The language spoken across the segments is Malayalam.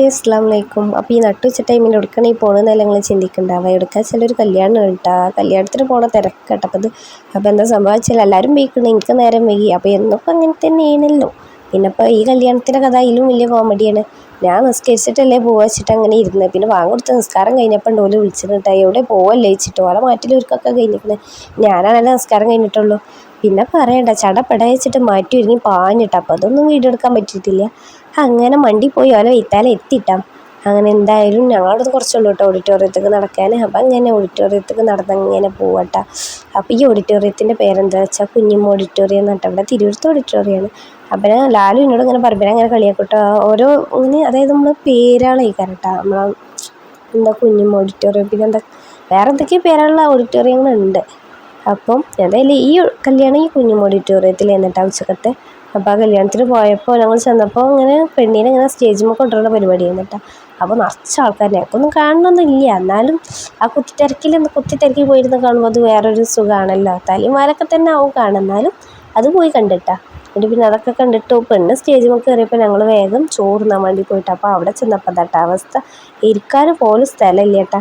ഹായ് അസ്സാം വലൈക്കും അപ്പോൾ ഈ നട്ടുച്ച ടൈമിൽ എടുക്കണേ പോകണമെന്നല്ല നിങ്ങൾ ചിന്തിക്കുന്നുണ്ടാവുക എടുക്കാൻ ചിലൊരു കല്യാണം കേട്ടാ കല്യാണത്തിന് പോണ തിരക്കട്ടോ അപ്പോൾ ഇത് അപ്പോൾ എന്താ സംഭവിച്ചാൽ എല്ലാവരും വീക്കണം എനിക്ക് നേരം വൈകി. അപ്പോൾ എന്നൊക്കെ അങ്ങനെ തന്നെയാണല്ലോ. പിന്നെ ഈ കല്യാണത്തിന്റെ കഥ അതിലും വലിയ കോമഡിയാണ് ഞാൻ നിസ്കരിച്ചിട്ടല്ലേ പോവാ വെച്ചിട്ട് അങ്ങനെ ഇരുന്നത് പിന്നെ വാങ്ങിക്കൊടുത്ത നിസ്കാരം കഴിഞ്ഞപ്പോൾ ഉണ്ട് വിളിച്ചിട്ടുണ്ടായി വിളിച്ചിട്ട് എവിടെ പോവല്ലേ വെച്ചിട്ട്? ഓല മാറ്റിലൊരുക്കൊക്കെ കഴിഞ്ഞിരിക്കണേ ഞാനാണല്ലോ നിസ്കാരം കഴിഞ്ഞിട്ടുള്ളൂ. പിന്നെ പറയണ്ട. ചടപ്പട വെച്ചിട്ട് മാറ്റി ഒരുങ്ങി പാഞ്ഞിട്ട് അപ്പോൾ അതൊന്നും വീഡിയോ എടുക്കാൻ പറ്റിയിട്ടില്ല. അങ്ങനെ മണ്ടി പോയി. ഓല വെയ്ത്താലെ എത്തിയിട്ടാം അങ്ങനെ എന്തായാലും ഞങ്ങളടുത്ത് കുറച്ചുള്ളൂ കേട്ടോ ഓഡിറ്റോറിയത്തേക്ക് നടക്കാൻ അപ്പം അങ്ങനെ ഓഡിറ്റോറിയത്തേക്ക് നടന്നങ്ങനെ പോവട്ടെ. അപ്പോൾ ഈ ഓഡിറ്റോറിയത്തിന്റെ പേരെന്താ വെച്ചാൽ കുഞ്ഞിമ്മ ഓഡിറ്റോറിയം എന്നിട്ട് അവിടെ തിരുവനന്തപുരത്ത് ഓഡിറ്റോറിയമാണ് അപ്പം ലാലു എന്നോട് ഇങ്ങനെ പറയുമ്പോൾ അങ്ങനെ കളിയാക്കട്ടോ. ഓരോ ഇങ്ങനെ അതായത് നമ്മൾ പേരാളായി കേട്ടോ നമ്മളെ എന്താ കുഞ്ഞിമ്മ ഓഡിറ്റോറിയം പിന്നെ എന്താ വേറെ എന്തൊക്കെയോ പേരുള്ള ഓഡിറ്റോറിയങ്ങളുണ്ട് അപ്പം എന്തായാലും ഈ കല്യാണം ഈ കുഞ്ഞിമ്മ ഓഡിറ്റോറിയത്തിൽ എന്നിട്ടാണ് ഉച്ചക്കത്തെ. അപ്പോൾ ആ കല്യാണത്തിന് പോയപ്പോൾ ഞങ്ങൾ ചെന്നപ്പോൾ ഇങ്ങനെ പെണ്ണിനെ ഇങ്ങനെ സ്റ്റേജിൽ കൊണ്ടുവരുന്ന പരിപാടിയായിരുന്നു കേട്ടോ അപ്പോൾ നിറച്ച ആൾക്കാർ ഞങ്ങൾക്കൊന്നും കാണണമെന്നില്ല എന്നാലും ആ കുത്തിത്തിരക്കിൽ കുത്തിത്തിരക്കി പോയിരുന്ന് കാണുമ്പോൾ അത് വേറൊരു സുഖമാണല്ലോ തലിമാരൊക്കെ തന്നെ ആവും കാണുന്നാലും അത് പോയി കണ്ടിട്ടാ. എന്നിട്ട് പിന്നെ അതൊക്കെ കണ്ടിട്ട് പെണ്ണ് സ്റ്റേജിൽ കയറിയപ്പോൾ ഞങ്ങൾ വേഗം ചോറുന്നാൻ വേണ്ടി പോയിട്ട്. അപ്പോൾ അവിടെ ചെന്നപ്പോൾ തട്ട അവസ്ഥ? ഇരിക്കാൻ പോലും സ്ഥലമില്ല കേട്ടാ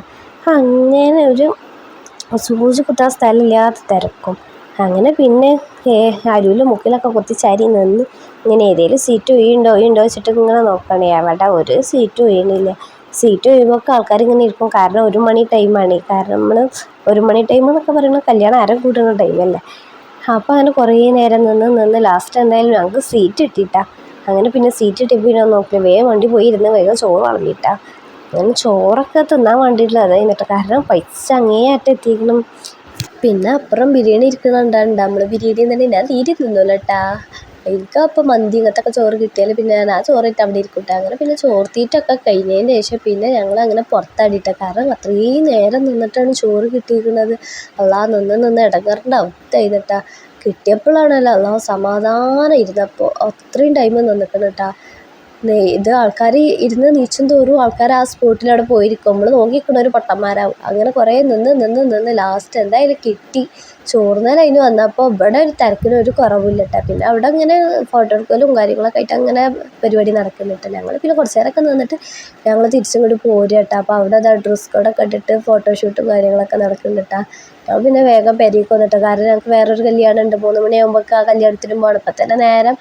അങ്ങനെ ഒരു സൂചി കുത്താൻ സ്ഥലമില്ലാത്ത തിരക്കും. അങ്ങനെ പിന്നെ അരുവിലും മുക്കിലൊക്കെ കുത്തിച്ചാരി നിന്ന് ഇങ്ങനെ ഏതെങ്കിലും സീറ്റ് വീഴുണ്ടോ വീഴുണ്ടോ വെച്ചിട്ട് ഇങ്ങനെ നോക്കണേ. അവിടെ ഒരു സീറ്റ് വീണില്ല സീറ്റ് വീഴുമ്പോൾ ആൾക്കാർ ഇങ്ങനെ ഇരിക്കും. കാരണം ഒരു മണി ടൈമാണ് കാരണം നമ്മൾ ഒരു മണി ടൈം എന്നൊക്കെ പറയുന്നത് കല്യാണം അര കൂടുന്ന ടൈമല്ലേ അപ്പോൾ അങ്ങനെ കുറേ നേരം നിന്ന് നിന്ന് ലാസ്റ്റ് എന്തായാലും ഞങ്ങൾക്ക് സീറ്റ് ഇട്ടിട്ടാ അങ്ങനെ പിന്നെ സീറ്റ് കിട്ടിയപ്പോൾ നോക്കില്ല വേഗം വണ്ടി പോയി ഇരുന്ന് വേഗം ചോറ് വളർന്നിട്ടാ അങ്ങനെ ചോറൊക്കെ തിന്നാൻ വേണ്ടിയിട്ടുള്ളത് എന്നിട്ട് കാരണം. പൈസ അങ്ങേ അറ്റം എത്തിക്കണം പിന്നെ അപ്പുറം ബിരിയാണി ഇരിക്കണുണ്ടാണ്ട് നമ്മൾ ബിരിയാണി തന്നെ ഞാൻ തീരെ തിന്നൂല കേട്ടാ എനിക്ക് അപ്പം മന്തി ഇങ്ങനത്തെ ചോറ് കിട്ടിയാൽ പിന്നെ ഞാൻ ആ ചോറിട്ട് അവിടെ ഇരിക്കട്ടെ അങ്ങനെ പിന്നെ ചോറ് തീറ്റൊക്കെ കഴിഞ്ഞതിന് ശേഷം പിന്നെ ഞങ്ങൾ അങ്ങനെ പുറത്താടിയിട്ട കാരണം അത്രയും നേരം നിന്നിട്ടാണ് ചോറ് കിട്ടിയിരിക്കുന്നത്. അള്ളാ നിന്ന് നിന്ന് ഇടങ്ങേറിന്റെ അവസ്ഥയായിരുന്നിട്ടാ കിട്ടിയപ്പോഴാണല്ലോ അള്ളാ സമാധാനം ഇരുന്നപ്പോൾ അത്രയും ടൈം നിന്നിട്ടുണ്ട് കേട്ടാ ഇത് ആൾക്കാർ ഇരുന്ന് നീച്ചും തോറും ആൾക്കാർ ആ സ്പോട്ടിൽ അവിടെ പോയിരിക്കും നമ്മൾ ഒരു പൊട്ടന്മാരാവും. അങ്ങനെ കുറേ നിന്ന് നിന്ന് നിന്ന് ലാസ്റ്റ് എന്തായാലും കിട്ടി. ചോറുന്നേരം അതിന് വന്നപ്പോൾ ഇവിടെ ഒരു തിരക്കിന് ഒരു കുറവില്ലട്ടാ കേട്ടോ പിന്നെ അവിടെ അങ്ങനെ ഫോട്ടോ എടുക്കലും കാര്യങ്ങളൊക്കെ ആയിട്ട് അങ്ങനെ പരിപാടി നടക്കുന്നുണ്ട് ഞങ്ങൾ പിന്നെ കുറച്ച് നേരമൊക്കെ നിന്നിട്ട് ഞങ്ങൾ തിരിച്ചിങ്ങോട്ട് പോരുക കേട്ടോ അപ്പോൾ അവിടെ അതാ ഡ്രസ് കോഡൊക്കെ ഇട്ടിട്ട് ഫോട്ടോഷൂട്ടും കാര്യങ്ങളൊക്കെ നടക്കുന്നുണ്ട് കേട്ടോ ഞങ്ങൾ പിന്നെ വേഗം പെരേക്ക് വന്നിട്ട് കാരണം ഞങ്ങൾക്ക് വേറൊരു കല്യാണം ഉണ്ട്. മൂന്ന് മണിയാകുമ്പോൾ ആ കല്യാണത്തിന് പോകണം ഇപ്പം തന്നെ നേരം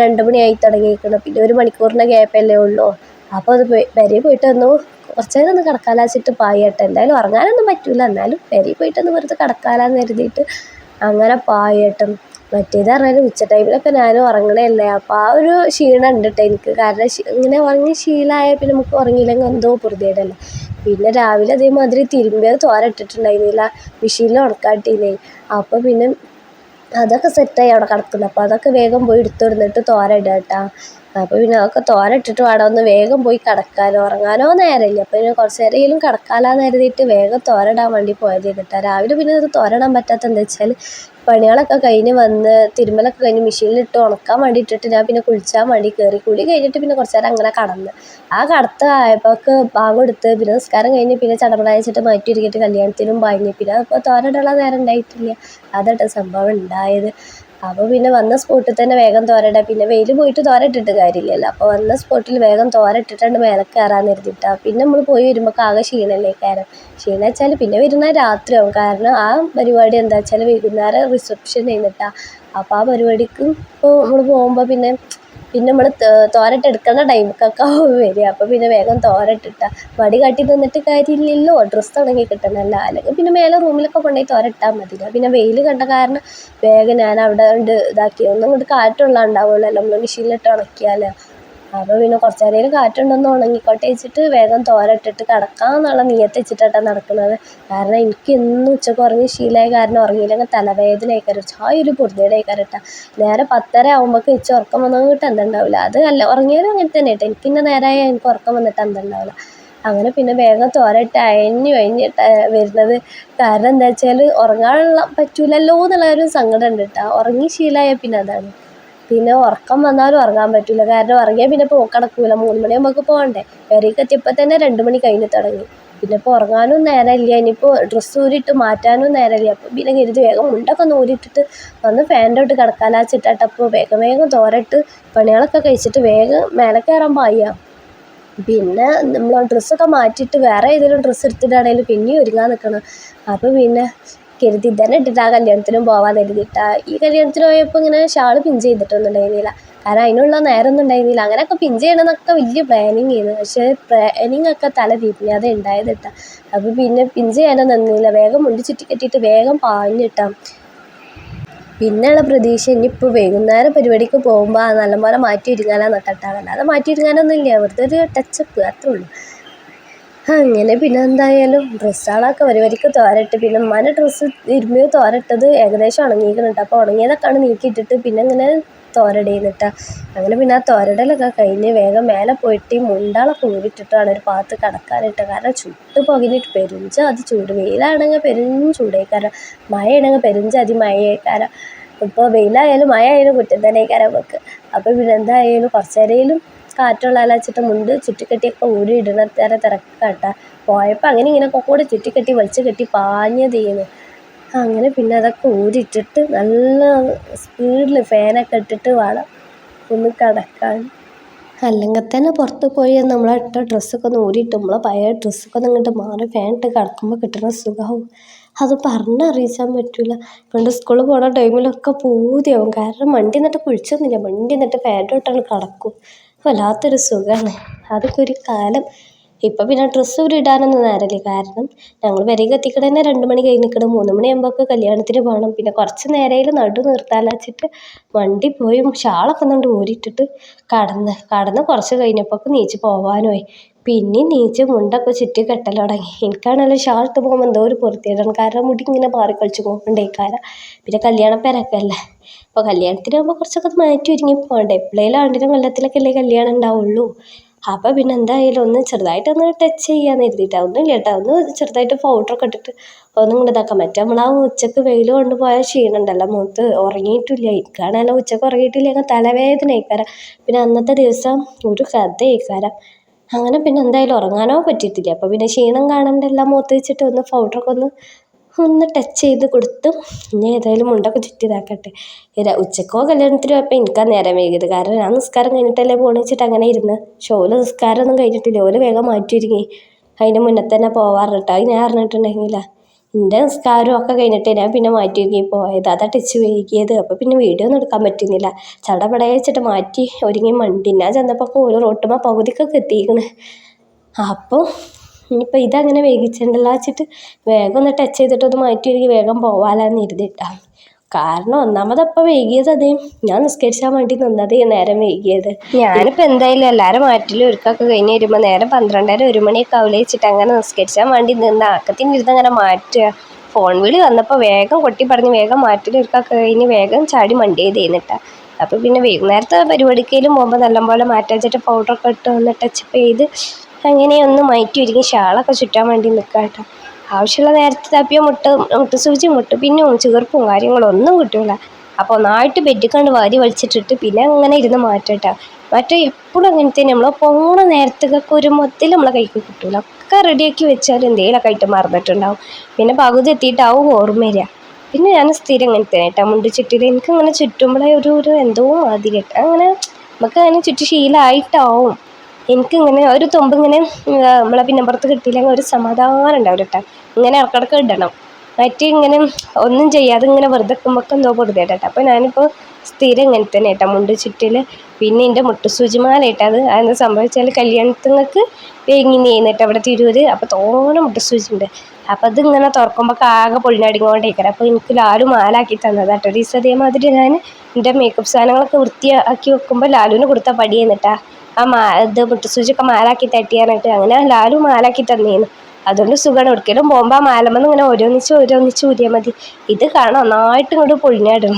രണ്ട് മണിയായി തുടങ്ങിയിരിക്കണം പിന്നെ ഒരു മണിക്കൂറിന്റെ ഗ്യാപ്പല്ലേ ഉള്ളൂ. അപ്പോൾ അത് പെരയിൽ പോയിട്ട് ഒന്ന് കുറച്ച് നേരം ഒന്ന് കിടക്കാലാച്ചിട്ട് പായട്ടെ. എന്തായാലും ഉറങ്ങാനൊന്നും പറ്റില്ല എന്നാലും പെരയിൽ പോയിട്ടൊന്ന് വെറുതെ കിടക്കാലാന്ന് കരുതിയിട്ട് അങ്ങനെ പായട്ടും. മറ്റേത് പറഞ്ഞാൽ ഉച്ച ടൈമിലൊക്കെ ഞാനും ഉറങ്ങണതല്ലേ. അപ്പോൾ ആ ഒരു ക്ഷീണം ഉണ്ട് കേട്ടോ എനിക്ക്. കാരണം ഇങ്ങനെ ഉറങ്ങി ശീലമായ പിന്നെ നമുക്ക് ഉറങ്ങിയില്ലെങ്കിൽ എന്തോ പൊറുതിയേടല്ലേ പിന്നെ രാവിലെ അതേമാതിരി തിരുമ്പിയത് തോര ഇട്ടിട്ടുണ്ടായിരുന്നില്ല. മെഷീനിൽ ഉണക്കാട്ടിയില്ലേ അപ്പോൾ പിന്നെ അതൊക്കെ സെറ്റായി അവിടെ കിടക്കുന്നു. അപ്പോൾ അതൊക്കെ വേഗം പോയി എടുത്തുകൊടുന്നിട്ട് തോര ഇടാം കേട്ടോ അപ്പോൾ പിന്നെ അതൊക്കെ തോര ഇട്ടിട്ട് വേണം. ഒന്ന് വേഗം പോയി കിടക്കാനോ ഉറങ്ങാനോ നേരമില്ല. അപ്പോൾ പിന്നെ കുറച്ച് നേരമെങ്കിലും കിടക്കാലാന്ന് കരുതിയിട്ട് വേഗം തോര ഇടാൻ വേണ്ടി പോയത് കേട്ടോ രാവിലെ പിന്നെ അത് തോര ഇടാൻ പറ്റാത്ത എന്താ വെച്ചാൽ പണികളൊക്കെ കഴിഞ്ഞ് വന്ന് തിരുമ്മലൊക്കെ കഴിഞ്ഞ് മെഷീനിലിട്ട് ഉണക്കാൻ വേണ്ടി ഇട്ടിട്ട് ഞാൻ പിന്നെ കുളിച്ചാൻ വേണ്ടി കയറി. കുളി കഴിഞ്ഞിട്ട് പിന്നെ കുറച്ച് നേരം അങ്ങനെ കടന്ന്. ആ കടത്ത് ആയപ്പോൾക്ക് ബാങ്ക് കൊടുത്ത് പിന്നെ നിസ്കാരം കഴിഞ്ഞ് പിന്നെ ചടപടായിച്ചിട്ട് മാറ്റി ഒരുക്കിയിട്ട് കല്യാണത്തിനും പാഞ്ഞ് പിന്നെ അപ്പോൾ തോരയിടാനുള്ള നേരം ഉണ്ടായിട്ടില്ല. അതാട്ടോ സംഭവം ഉണ്ടായത്. അപ്പോൾ പിന്നെ വന്ന സ്പോട്ടിൽ തന്നെ വേഗം തോരട്ടെ. പിന്നെ വെയിൽ പോയിട്ട് തോരട്ടിട്ട് കാര്യമില്ലല്ലോ. അപ്പോൾ വന്ന സ്പോട്ടിൽ വേഗം തോരട്ടിട്ടാണ് മേലെ കയറാൻ കരുതിയിട്ടാണ് പിന്നെ നമ്മൾ പോയി വരുമ്പോൾ ആകെ ക്ഷീണമല്ലേ കയറാം ക്ഷീണം വെച്ചാൽ പിന്നെ വരുന്ന രാത്രിയാവും കാരണം ആ പരിപാടി എന്താ വെച്ചാൽ വൈകുന്നേരം റിസപ്ഷൻ കഴിഞ്ഞിട്ടാണ് അപ്പോൾ ആ പരിപാടിക്ക് ഇപ്പോൾ നമ്മൾ പോകുമ്പോൾ പിന്നെ പിന്നെ നമ്മൾ തോരട്ട് എടുക്കുന്ന ടൈമിക്കൊക്കെ വരിക. അപ്പോൾ പിന്നെ വേഗം തോരട്ടിട്ട. മടി കാട്ടി നിന്നിട്ട് കാര്യമില്ലല്ലോ. ഡ്രസ്സ് ഉണങ്ങി കിട്ടണമല്ലോ അല്ലെങ്കിൽ പിന്നെ മേലെ റൂമിലൊക്കെ കൊണ്ടുപോയി തോരട്ടാൽ മതി. പിന്നെ വെയിൽ കണ്ട കാരണം വേഗം ഞാൻ അവിടെ കൊണ്ട് ഇതാക്കി. ഒന്നും കൊണ്ട് കാറ്റുള്ള ഉണ്ടാവുള്ളൂ നമ്മൾ മെഷീനിലിട്ട് ഉണക്കിയാൽ അപ്പോൾ പിന്നെ കുറച്ച് നേരം കാറ്റുണ്ടൊന്ന് ഉണങ്ങിക്കോട്ടെ വെച്ചിട്ട് വേഗം തോരട്ടിട്ട് കിടക്കാമെന്നുള്ള നീയത്ത് വെച്ചിട്ടാണ് നടക്കുന്നത്. കാരണം എനിക്ക് എന്നും ഉച്ചയ്ക്ക് ഉറങ്ങി ശീലമായ കാരണം ഉറങ്ങിയില്ലെങ്കിൽ തലവേദന ആയിക്കാരം ചായ ഒരു പൊറുതേടെ ആയിക്കാരട്ടാ നേരെ പത്തര ആകുമ്പോഴേക്ക് വെച്ച് ഉറക്കം വന്നിട്ട് എന്തുണ്ടാവില്ല അത് അല്ല ഉറങ്ങിയാലും അങ്ങനെ തന്നെ കേട്ടോ എനിക്ക് ഇന്ന നേരമായ എനിക്ക് ഉറക്കം വന്നിട്ട് എന്തുണ്ടാവില്ല അങ്ങനെ പിന്നെ വേഗം തോരട്ട് അയഞ്ഞു അയഞ്ഞിട്ട് വരുന്നത്. കാരണം എന്താ വെച്ചാൽ ഉറങ്ങാനുള്ള പറ്റൂലല്ലോ എന്നുള്ള ഒരു സങ്കടം ഉണ്ട് കേട്ടോ ഉറങ്ങി ശീലമായ പിന്നെ അതാണ്. പിന്നെ ഉറക്കം വന്നാലും ഉറങ്ങാൻ പറ്റില്ല കാരണം ഉറങ്ങിയാൽ പിന്നെ പോക്കടക്കൂല മൂന്ന് മണിയാകുമ്പോൾ പോകണ്ടേ. പെരേക്ക് എത്തിയപ്പോൾ തന്നെ രണ്ട് മണി കഴിഞ്ഞ് തുടങ്ങി. പിന്നെ ഇപ്പോൾ ഉറങ്ങാനും നേരമില്ല. ഇനിയിപ്പോൾ ഡ്രസ്സ് ഊരിയിട്ട് മാറ്റാനും നേരമില്ല. അപ്പോൾ പിന്നെ കരുതി വേഗം മുണ്ടൊക്കെ ഒന്ന് ഊരിയിട്ടിട്ട് വന്ന് ഫാന്റെ ഇട്ട് കിടക്കാലാച്ചിട്ടപ്പോൾ വേഗം വേഗം തോരട്ട് പണികളൊക്കെ കഴിച്ചിട്ട് വേഗം മേലെ കയറാൻ പായ പിന്നെ നമ്മൾ ഡ്രസ്സൊക്കെ മാറ്റിയിട്ട് വേറെ ഏതെങ്കിലും ഡ്രസ്സ് എടുത്തിട്ടാണെങ്കിലും പിന്നെയും ഒരുങ്ങാൻ നിൽക്കണം അപ്പോൾ പിന്നെ കരുതി ഇതന്നെ ഇട്ടിട്ട് ആ കല്യാണത്തിനും പോവാൻ കരുതിയിട്ടാ ഈ കല്യാണത്തിന് പോയപ്പോൾ ഇങ്ങനെ ഷാൾ പിൻ ചെയ്തിട്ടൊന്നും ഉണ്ടായിരുന്നില്ല കാരണം അതിനുള്ള നേരമൊന്നും ഉണ്ടായിരുന്നില്ല. അങ്ങനെയൊക്കെ പിൻ ചെയ്യണമെന്നൊക്കെ വലിയ പ്ലാനിങ് ചെയ്തു പക്ഷേ പ്ലാനിങ് ഒക്കെ തല തിരിഞ്ഞാതെ ഉണ്ടായത് കേട്ടോ. അപ്പോൾ പിന്നെ പിൻ ചെയ്യാനോ നിന്നില്ല. വേഗം മുണ്ടി ചുറ്റി കെട്ടിയിട്ട് വേഗം പാഞ്ഞിട്ടാം പിന്നെയുള്ള പ്രതീക്ഷ ഇനിയിപ്പോൾ വൈകുന്നേരം പരിപാടിക്ക് പോകുമ്പോൾ നല്ലപോലെ മാറ്റി ഒരുങ്ങാനാണ് ഇട്ടാ അത് മാറ്റി ഒരുങ്ങാനൊന്നും ഇല്ല വെറുതെ ഒരു ടച്ചപ്പ് അത്രേ ഉള്ളൂ. അങ്ങനെ പിന്നെ എന്തായാലും ഡ്രസ്സുകളൊക്കെ ഒരു വരിക്ക് തോരട്ട്. പിന്നെ ഉമ്മാന്റെ ഡ്രസ്സ് ഇരുമ്പ് തോരട്ടത് ഏകദേശം ഉണങ്ങിയിരിക്കുന്നുണ്ട് അപ്പോൾ ഉണങ്ങിയതൊക്കെയാണ് നീക്കിയിട്ടിട്ട് പിന്നെ ഇങ്ങനെ തോരടേന്നിട്ടാ. അങ്ങനെ പിന്നെ ആ തോരടലൊക്കെ കഴിഞ്ഞ് വേഗം മേലെ പോയിട്ട് ഈ മുണ്ടാളൊക്കെ ഊരിട്ടിട്ടാണ് ഒരു ഭാഗത്ത് കിടക്കാനിട്ട്. കാരണം ചുട്ട് പുകഞ്ഞിട്ട് പെരുഞ്ചാതി ചൂട്. വെയിലാണെങ്കിൽ പെരും ചൂടേക്കാരം. മഴയാണെങ്കിൽ പെരുഞ്ചാതി മഴയേക്കാരം. ഇപ്പോൾ വെയിലായാലും മഴ ആയാലും കുറ്റം തന്നെയേക്കാരം നമുക്ക്. അപ്പോൾ പിന്നെ എന്തായാലും കുറച്ച് കാറ്റുള്ള വെച്ചിട്ട് മുണ്ട് ചുറ്റിക്കെട്ടിയൊക്കെ ഊരി ഇടണ നേരം തിരക്കാട്ടാ പോയപ്പോൾ അങ്ങനെ ഇങ്ങനെ കൂടെ ചുറ്റിക്കെട്ടി വലിച്ചു കെട്ടി പാഞ്ഞതേന്ന് അങ്ങനെ പിന്നെ അതൊക്കെ ഊരിട്ടിട്ട് നല്ല സ്പീഡിൽ ഫാനൊക്കെ ഇട്ടിട്ട് വേണം ഒന്ന് കിടക്കാൻ. അല്ലെങ്കിൽ തന്നെ പുറത്ത് പോയി നമ്മൾ ഇട്ട ഡ്രസ്സൊക്കെ ഒന്ന് ഊരിയിട്ട് നമ്മളെ പഴയ ഡ്രസ്സൊക്കെ ഒന്ന് ഇങ്ങോട്ട് മാറി ഫാൻ ഇട്ട് കിടക്കുമ്പോൾ കിട്ടുന്ന സുഖമാവും അത് പറഞ്ഞറിയിച്ചാൻ പറ്റില്ല പണ്ട് സ്കൂളിൽ പോണ ടൈമിലൊക്കെ പൂതിയാവും. കാരണം വണ്ടി നിന്നിട്ട് കുഴിച്ചൊന്നുമില്ല. വണ്ടി നിന്നിട്ട് ഫാൻ ഇട്ടാണ് കിടക്കും. വല്ലാത്തൊരു സുഖമാണ് അതൊക്കെ ഒരു കാലം. ഇപ്പം പിന്നെ ഡ്രസ്സ് ഒരു ഇടാനൊന്നും നേരമില്ല കാരണം ഞങ്ങൾ പെരേക്ക് എത്തിക്കണ തന്നെ രണ്ട് മണി കഴിഞ്ഞ് നിൽക്കണം മൂന്ന് മണിയാകുമ്പോഴൊക്കെ കല്യാണത്തിന് പോകണം പിന്നെ കുറച്ച് നേരയിൽ നടു നിർത്താമെന്ന് വെച്ചിട്ട് വണ്ടി പോയി. ഷാളൊക്കെ ഒന്നുകൊണ്ട് ഊരിയിട്ടിട്ട് കടന്ന്. കടന്ന് കുറച്ച് കഴിഞ്ഞപ്പോഴേക്കും നീച്ച് പോവാനുമായി. പിന്നെയും നീച്ച് മുണ്ടൊക്കെ ചുറ്റി കെട്ടൽ തുടങ്ങി. എനിക്കാണെങ്കിൽ ഷാൾ പോകുമ്പോൾ എന്തോ ഒരു പൊറുത്തിയിടണം കാരണം മുടി ഇങ്ങനെ പാറി കളിച്ച് പോകുന്നുണ്ടേക്കാരം പിന്നെ കല്യാണ പേരൊക്കെ അല്ലേ അപ്പോൾ കല്യാണത്തിന് ആകുമ്പോൾ കുറച്ചൊക്കെ മാറ്റി ഒരുങ്ങി പോകണ്ടേ. എപ്പോഴേലും ആണ്ടിനും കൊല്ലത്തിലൊക്കെ അല്ലേ കല്യാണം ഉണ്ടാവുള്ളൂ. അപ്പോൾ പിന്നെ എന്തായാലും ഒന്ന് ചെറുതായിട്ട് ഒന്ന് ടച്ച് ചെയ്യാന്ന് കരുതിയിട്ടാണ് ഒന്നുമില്ല കേട്ടോ. ഒന്ന് ചെറുതായിട്ട് പൗഡറൊക്കെ ഇട്ടിട്ട് ഒന്നും കൂടെ ഇതാക്കാൻ മറ്റേ നമ്മൾ ആ ഉച്ചയ്ക്ക് വെയിൽ കൊണ്ട് ക്ഷീണമുണ്ടല്ലോ ക്ഷീണം മുഖത്ത്. ഉറങ്ങിയിട്ടില്ല. എനിക്കാണെങ്കിൽ ഉച്ചയ്ക്ക് ഉറങ്ങിയിട്ടില്ലെങ്കിൽ തലവേദന ആയിക്കാരം പിന്നെ അന്നത്തെ ദിവസം ഒരു കഥ ആയിക്കാരം അങ്ങനെ പിന്നെ എന്തായാലും ഉറങ്ങാനോ പറ്റിയിട്ടില്ല. അപ്പോൾ പിന്നെ ക്ഷീണം കാണണ്ടെല്ലാം മുഖത്ത് വെച്ചിട്ട് ഒന്ന് പൗഡറൊക്കെ ഒന്ന് ഒന്ന് ടച്ച് ചെയ്ത് കൊടുത്തു ഇനി ഏതായാലും മുണ്ടൊക്കെ ചുറ്റി ഇതാക്കട്ടെ ഉച്ചക്കോ കല്യാണത്തിന്? പോയപ്പോൾ എനിക്കാ നേരം വൈകിയത്. കാരണം ഞാൻ നിസ്കാരം കഴിഞ്ഞിട്ടല്ലേ പോകണമെന്ന് വെച്ചിട്ട് അങ്ങനെ ഇരുന്ന്. ഷോൽ നിസ്കാരമൊന്നും കഴിഞ്ഞിട്ടില്ല. ഓൽ വേഗം മാറ്റി ഒരുങ്ങി അതിന്റെ മുന്നേ തന്നെ പോവാറുണ്ട് കേട്ടോ. അത് ഞാൻ അറിഞ്ഞിട്ടുണ്ടെങ്കില. എന്റെ നിസ്കാരവും ഒക്കെ കഴിഞ്ഞിട്ട് ഞാൻ പിന്നെ മാറ്റി ഒരുങ്ങി പോയത്. അതാ ടച്ച് വൈകിയത്. അപ്പോൾ പിന്നെ വീഡിയോ ഒന്നും എടുക്കാൻ പറ്റുന്നില്ല. ചടപട വെച്ചിട്ട് മാറ്റി ഒരുങ്ങി മണ്ടി. ഞാൻ ചെന്നപ്പോൾ ഓരോ റോട്ടുമ്പോൾ പകുതിക്കൊക്കെ എത്തിയിരിക്കണ് അപ്പോൾ ഇനിയിപ്പോൾ ഇതങ്ങനെ വൈകിച്ചിട്ടുണ്ടല്ലോ വെച്ചിട്ട് വേഗം ഒന്ന് ടച്ച് ചെയ്തിട്ട് ഒന്ന് മാറ്റി ഒരുങ്ങി വേഗം പോവാലാന്ന് കരുതിയിട്ടാണ് കാരണം ഒന്നാമത് അപ്പൊ വൈകിയത് അതേ ഞാൻ നിസ്കരിച്ചാൻ വേണ്ടി നിന്നത് നേരം വൈകിയത്. ഞാനിപ്പോൾ എന്തായാലും എല്ലാവരും മാറ്റിലും ഒരുക്കൊക്കെ കഴിഞ്ഞ് വരുമ്പോൾ നേരം പന്ത്രണ്ടര ഒരു മണിയൊക്കെ ആവില്ല അങ്ങനെ നിസ്കരിച്ചാൻ വേണ്ടി നിന്ന് ആക്കത്തിനിരുന്ന് അങ്ങനെ മാറ്റുക. ഫോൺ വിളി വന്നപ്പോൾ വേഗം കൊട്ടി പറഞ്ഞ് വേഗം മാറ്റിലും ഒരുക്കൊക്കെ കഴിഞ്ഞ് വേഗം ചാടി മണ്ടി ചെയ്തിട്ടാ അപ്പോൾ പിന്നെ വൈകുന്നേരത്തെ പരിപാടിക്കലും പോകുമ്പോൾ നല്ലപോലെ വെച്ചിട്ട് പൗഡറൊക്കെ ഇട്ട് ഒന്ന് ടച്ചപ്പ് ചെയ്ത് അങ്ങനെ ഒന്ന് മാറ്റി ഒരുങ്ങി ഷാളൊക്കെ ചുറ്റാൻ വേണ്ടി നിൽക്കാം കേട്ടോ ആവശ്യമുള്ള നേരത്തെ തപ്പിയ മുട്ട മുട്ട സൂചി മുട്ട പിന്നെ ചീർപ്പും കാര്യങ്ങളും ഒന്നും കിട്ടൂല. അപ്പോൾ ഒന്നായിട്ട് ബെഡിക്കണ്ട് വാരി വലിച്ചിട്ടിട്ട് പിന്നെ അങ്ങനെ ഇരുന്ന് മാറ്റട്ടോ. മറ്റേ എപ്പോഴും അങ്ങനെ തന്നെ. നമ്മൾ പോണ നേരത്തേക്കൊക്കെ ഒരു മൊത്തത്തിൽ നമ്മളെ കൈക്ക് കിട്ടൂല. ഒക്കെ റെഡിയാക്കി വെച്ചാൽ എന്തെങ്കിലുമൊക്കെ ആയിട്ട് മറന്നിട്ടുണ്ടാവും. പിന്നെ പകുതി എത്തിയിട്ടാവും ഓർമ്മ വരിക. പിന്നെ ഞാൻ സ്ഥിരം ഇങ്ങനെ തന്നെ കേട്ടോ മുണ്ട് ചുറ്റിയിൽ എനിക്കങ്ങനെ ചുറ്റുമ്പോഴേ ഒരു ഒരു എന്തോ മാതിരി അങ്ങനെ നമുക്ക് അങ്ങനെ ചുറ്റി ശീലമായിട്ടാവും എനിക്കിങ്ങനെ ഒരു തുമ്പ് ഇങ്ങനെ നമ്മളെ പിന്നപ്പുറത്ത് കിട്ടിയില്ലെങ്കിൽ ഒരു സമാധാനം ഉണ്ടാവില്ല കേട്ടോ ഇങ്ങനെ ഇടക്കിടക്ക് ഇടണം. മറ്റേ ഇങ്ങനെ ഒന്നും ചെയ്യാതെ ഇങ്ങനെ വെറുതെ കുമ്പൊക്കെ എന്തോ വെറുതെ കേട്ടോ. അപ്പോൾ ഞാനിപ്പോൾ സ്ഥിരം ഇങ്ങനെ തന്നെ കേട്ടോ മുണ്ട് ചുറ്റിൽ പിന്നെ എന്റെ മുട്ടുസൂചിമാല കേട്ടോ അത് അതെന്താ സംഭവിച്ചാൽ കല്യാണത്തിങ്ങൾക്ക് വേങ്ങിന് ചെയ്യുന്നിട്ട് അവിടെ തിരൂര് അപ്പോൾ തോനെ മുട്ടുസൂചി ഉണ്ട് അപ്പോൾ അതിങ്ങനെ തുറക്കുമ്പോൾ ആകെ പൊളിഞ്ഞടിങ്ങോണ്ടേക്കാരം അപ്പോൾ എനിക്ക് ലാലു മാലാക്കി തന്നത് കേട്ടോ. ഒരു അതേമാതിരി ഞാൻ എന്റെ മേക്കപ്പ് സാധനങ്ങളൊക്കെ വൃത്തിയാക്കി വെക്കുമ്പോൾ ലാലുവിന് കൊടുത്ത പടി ആ മാ ഇത് മുട്ടുസൂചിയൊക്കെ മാലാക്കി തട്ടിയാനായിട്ട് അങ്ങനെ ലാലു മാലാക്കി തന്നേന്ന്. അതുകൊണ്ട് സുഖമാണ് ഒരിക്കലും പോകുമ്പോൾ ആ മാലമെന്ന് ഇങ്ങനെ ഓരോന്നിച്ച് ഓരോന്നിച്ച് ഊരിയാൽ മതി. ഇത് കാണാം നന്നായിട്ട് ഇങ്ങോട്ട് പൊളിഞ്ഞാടും.